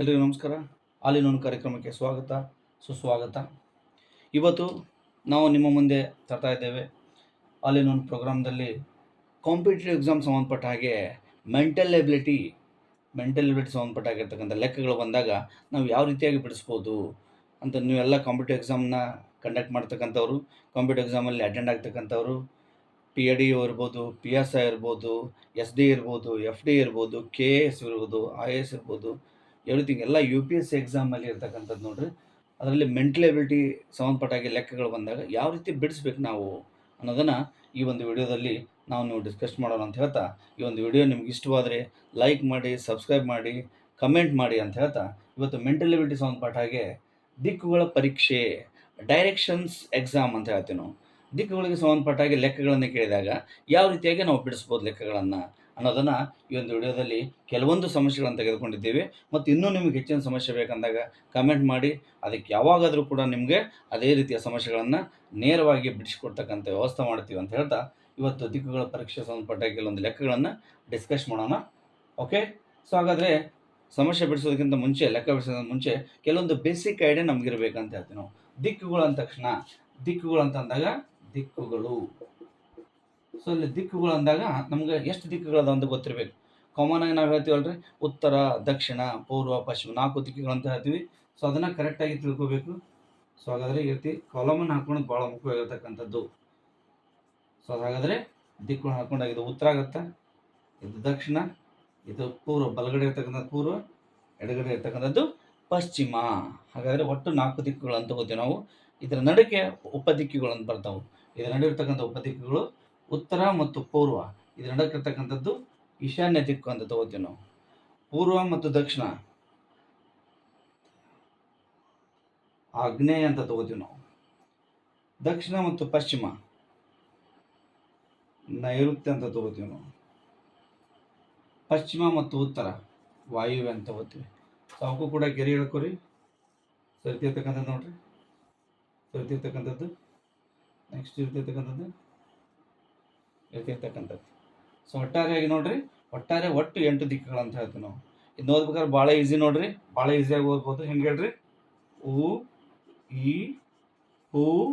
ಎಲ್ರಿಗೂ ನಮಸ್ಕಾರ. ಆಲಿನೋನ್ ಕಾರ್ಯಕ್ರಮಕ್ಕೆ ಸ್ವಾಗತ, ಸುಸ್ವಾಗತ. ಇವತ್ತು ನಾವು ನಿಮ್ಮ ಮುಂದೆ ತರ್ತಾ ಇದ್ದೇವೆ. ಆಲಿನೋನ್ ಪ್ರೋಗ್ರಾಮ್ದಲ್ಲಿ ಕಾಂಪಿಟೇಟಿವ್ ಎಕ್ಸಾಮ್ ಸಂಬಂಧಪಟ್ಟ ಹಾಗೆ ಮೆಂಟಲ್ ಎಬಿಲಿಟಿ ಮೆಂಟಲ್ ಎಬಿಲಿಟಿ ಸಂಬಂಧಪಟ್ಟ ಆಗಿರ್ತಕ್ಕಂಥ ಲೆಕ್ಕಗಳು ಬಂದಾಗ ನಾವು ಯಾವ ರೀತಿಯಾಗಿ ಬಿಡಿಸ್ಬೋದು ಅಂತ ನೀವೆಲ್ಲ ಕಾಂಪಿಟೇಟಿವ್ ಎಕ್ಸಾಮ್ನ ಕಂಡಕ್ಟ್ ಮಾಡ್ತಕ್ಕಂಥವ್ರು, ಕಾಂಪಿಟೇಟಿವ್ ಎಕ್ಸಾಮಲ್ಲಿ ಅಟೆಂಡ್ ಆಗ್ತಕ್ಕಂಥವ್ರು, ಪಿ ಎ ಡಿ ಇರ್ಬೋದು, ಪಿ ಎಸ್ ಐ ಇರ್ಬೋದು, ಎಸ್ ಡಿ ಇರ್ಬೋದು, ಎಫ್ ಡಿ ಇರ್ಬೋದು, ಕೆ ಎ ಎಸ್ ಇರ್ಬೋದು, ಐ ಎ ಎಸ್ ಇರ್ಬೋದು ಎವ್ರಿಥಿಂಗ್ ಎಲ್ಲ ಯು ಪಿ ಎಸ್ ಸಿ ಎಕ್ಸಾಮಲ್ಲಿ ಇರ್ತಕ್ಕಂಥದ್ದು ನೋಡ್ರಿ. ಅದರಲ್ಲಿ ಮೆಂಟಲ್ ಎಬಿಲಿಟಿ ಸಂಬಂಧಪಟ್ಟಾಗಿ ಲೆಕ್ಕಗಳು ಬಂದಾಗ ಯಾವ ರೀತಿ ಬಿಡಿಸ್ಬೇಕು ನಾವು ಅನ್ನೋದನ್ನು ಈ ಒಂದು ವಿಡಿಯೋದಲ್ಲಿ ನಾವು ನೀವು ಡಿಸ್ಕಸ್ ಮಾಡೋಣ ಅಂತ ಹೇಳ್ತಾ, ಈ ಒಂದು ವಿಡಿಯೋ ನಿಮ್ಗೆ ಇಷ್ಟವಾದರೆ ಲೈಕ್ ಮಾಡಿ ಸಬ್ಸ್ಕ್ರೈಬ್ ಮಾಡಿ ಕಮೆಂಟ್ ಮಾಡಿ ಅಂತ ಹೇಳ್ತಾ, ಇವತ್ತು ಮೆಂಟಲ್ ಎಬಿಲಿಟಿ ಸಂಬಂಧಪಟ್ಟಾಗೆ ದಿಕ್ಕುಗಳ ಪರೀಕ್ಷೆ ಡೈರೆಕ್ಷನ್ಸ್ ಎಕ್ಸಾಮ್ ಅಂತ ಹೇಳ್ತೀವಿ ನಾವು. ದಿಕ್ಕುಗಳಿಗೆ ಸಂಬಂಧಪಟ್ಟಾಗಿ ಲೆಕ್ಕಗಳನ್ನು ಕೇಳಿದಾಗ ಯಾವ ರೀತಿಯಾಗಿ ನಾವು ಬಿಡಿಸ್ಬೋದು ಲೆಕ್ಕಗಳನ್ನು? ಅನ್ನೋದನ್ನು ಈ ಒಂದು ವಿಡಿಯೋದಲ್ಲಿ ಕೆಲವೊಂದು ಸಮಸ್ಯೆಗಳನ್ನು ತೆಗೆದುಕೊಂಡಿದ್ದೀವಿ. ಮತ್ತು ಇನ್ನೂ ನಿಮಗೆ ಹೆಚ್ಚಿನ ಸಮಸ್ಯೆ ಬೇಕಂದಾಗ ಕಮೆಂಟ್ ಮಾಡಿ. ಅದಕ್ಕೆ ಯಾವಾಗಾದರೂ ಕೂಡ ನಿಮಗೆ ಅದೇ ರೀತಿಯ ಸಮಸ್ಯೆಗಳನ್ನು ನೇರವಾಗಿ ಬಿಡಿಸಿಕೊಡ್ತಕ್ಕಂಥ ವ್ಯವಸ್ಥೆ ಮಾಡ್ತೀವಿ ಅಂತ ಹೇಳ್ತಾ ಇವತ್ತು ದಿಕ್ಕುಗಳ ಪರೀಕ್ಷೆ ಸಂಬಂಧಪಟ್ಟ ಕೆಲವೊಂದು ಲೆಕ್ಕಗಳನ್ನು ಡಿಸ್ಕಸ್ ಮಾಡೋಣ. ಓಕೆ ಸೊ ಹಾಗಾದರೆ ಸಮಸ್ಯೆ ಬಿಡಿಸೋದಕ್ಕಿಂತ ಮುಂಚೆ, ಲೆಕ್ಕ ಬಿಡಿಸೋದಕ್ಕಿಂತ ಮುಂಚೆ ಕೆಲವೊಂದು ಬೇಸಿಕ್ ಐಡಿಯಾ ನಮಗಿರ್ಬೇಕಂತ ಹೇಳ್ತೀವಿ ನಾವು. ದಿಕ್ಕುಗಳು ಅಂದ ತಕ್ಷಣ, ದಿಕ್ಕುಗಳು ಅಂತ ಅಂದಾಗ ದಿಕ್ಕುಗಳು. ಸೊ ಇಲ್ಲಿ ದಿಕ್ಕುಗಳು ಅಂದಾಗ ನಮ್ಗೆ ಎಷ್ಟು ದಿಕ್ಕುಗಳದ ಅಂತ ಗೊತ್ತಿರಬೇಕು. ಕಾಮನ್ ಆಗಿ ನಾವು ಹೇಳ್ತೀವಲ್ರಿ? ಉತ್ತರ, ದಕ್ಷಿಣ, ಪೂರ್ವ, ಪಶ್ಚಿಮ ನಾಲ್ಕು ದಿಕ್ಕುಗಳು ಅಂತ ಹೇಳ್ತೀವಿ. ಸೊ ಅದನ್ನು ಕರೆಕ್ಟಾಗಿ ತಿಳ್ಕೋಬೇಕು. ಸೊ ಹಾಗಾದರೆ ಈ ರೀತಿ ಕಾಲಮನ್ನು ಹಾಕ್ಕೊಳೋದು ಭಾಳ ಮುಖ್ಯವಾಗಿರ್ತಕ್ಕಂಥದ್ದು ಸೊ ಹಾಗಾದರೆ ದಿಕ್ಕುಗಳು ಹಾಕೊಂಡಾಗ ಇದು ಉತ್ತರ ಆಗುತ್ತೆ? ಇದು ದಕ್ಷಿಣ, ಇದು ಪೂರ್ವ, ಬಲಗಡೆ ಇರ್ತಕ್ಕಂಥದ್ದು ಪೂರ್ವ, ಎಡಗಡೆ ಇರ್ತಕ್ಕಂಥದ್ದು ಪಶ್ಚಿಮ. ಹಾಗಾದರೆ ಒಟ್ಟು ನಾಲ್ಕು ದಿಕ್ಕುಗಳು ಅಂತ ಗೊತ್ತೀವಿ ನಾವು. ಇದರ ನಡುಕೆ ಉಪದಿಕ್ಕುಗಳು ಅಂತ ಬರ್ತಾವೆ. ಇದರ ನಡುವೆ ಇರ್ತಕ್ಕಂಥ ಉಪದಿಕ್ಕುಗಳು ಉತ್ತರ ಮತ್ತು ಪೂರ್ವ, ಇದು ನಡಕ್ಕಿರ್ತಕ್ಕಂಥದ್ದು ಈಶಾನ್ಯ ದಿಕ್ಕು ಅಂತ ತಗೋತೀವಿ ನಾವು. ಪೂರ್ವ ಮತ್ತು ದಕ್ಷಿಣ, ಆಗ್ನೇಯ ಅಂತ ತಗೋತೀವಿ ನಾವು. ದಕ್ಷಿಣ ಮತ್ತು ಪಶ್ಚಿಮ, ನೈಋತ್ಯ ಅಂತ ತಗೋತೀವಿ ನಾವು. ಪಶ್ಚಿಮ ಮತ್ತು ಉತ್ತರ, ವಾಯುವ್ಯ ಅಂತ ತಗೋತೀವಿ. ಅವಕ್ಕೂ ಕೂಡ ಗೆರೆ ಹೇಳ್ಕೊರಿ ಸರಿತಿರ್ತಕ್ಕಂಥದ್ದು ನೋಡ್ರಿ. ಸರಿತಿರ್ತಕ್ಕಂಥದ್ದು. ನೆಕ್ಸ್ಟ್ ಇರ್ತಿರ್ತಕ್ಕಂಥದ್ದು ಇರ್ತಿರ್ತಕ್ಕಂಥದ್ದು ಸೊ ಒಟ್ಟಾರೆಯಾಗಿ ನೋಡ್ರಿ, ಒಟ್ಟಾರೆ ಒಟ್ಟು ಎಂಟು ದಿಕ್ಕುಗಳು ಅಂತ ಹೇಳ್ತೀವಿ ನಾವು. ಇದು ಓದ್ಬೇಕಾದ್ರೆ ಭಾಳ ಈಸಿ ನೋಡ್ರಿ, ಭಾಳ ಈಸಿಯಾಗಿ ಓದ್ಬೋದು. ಹೆಂಗೆ ಹೇಳ್ರಿ? ಉ, ಇ, ಹೂ,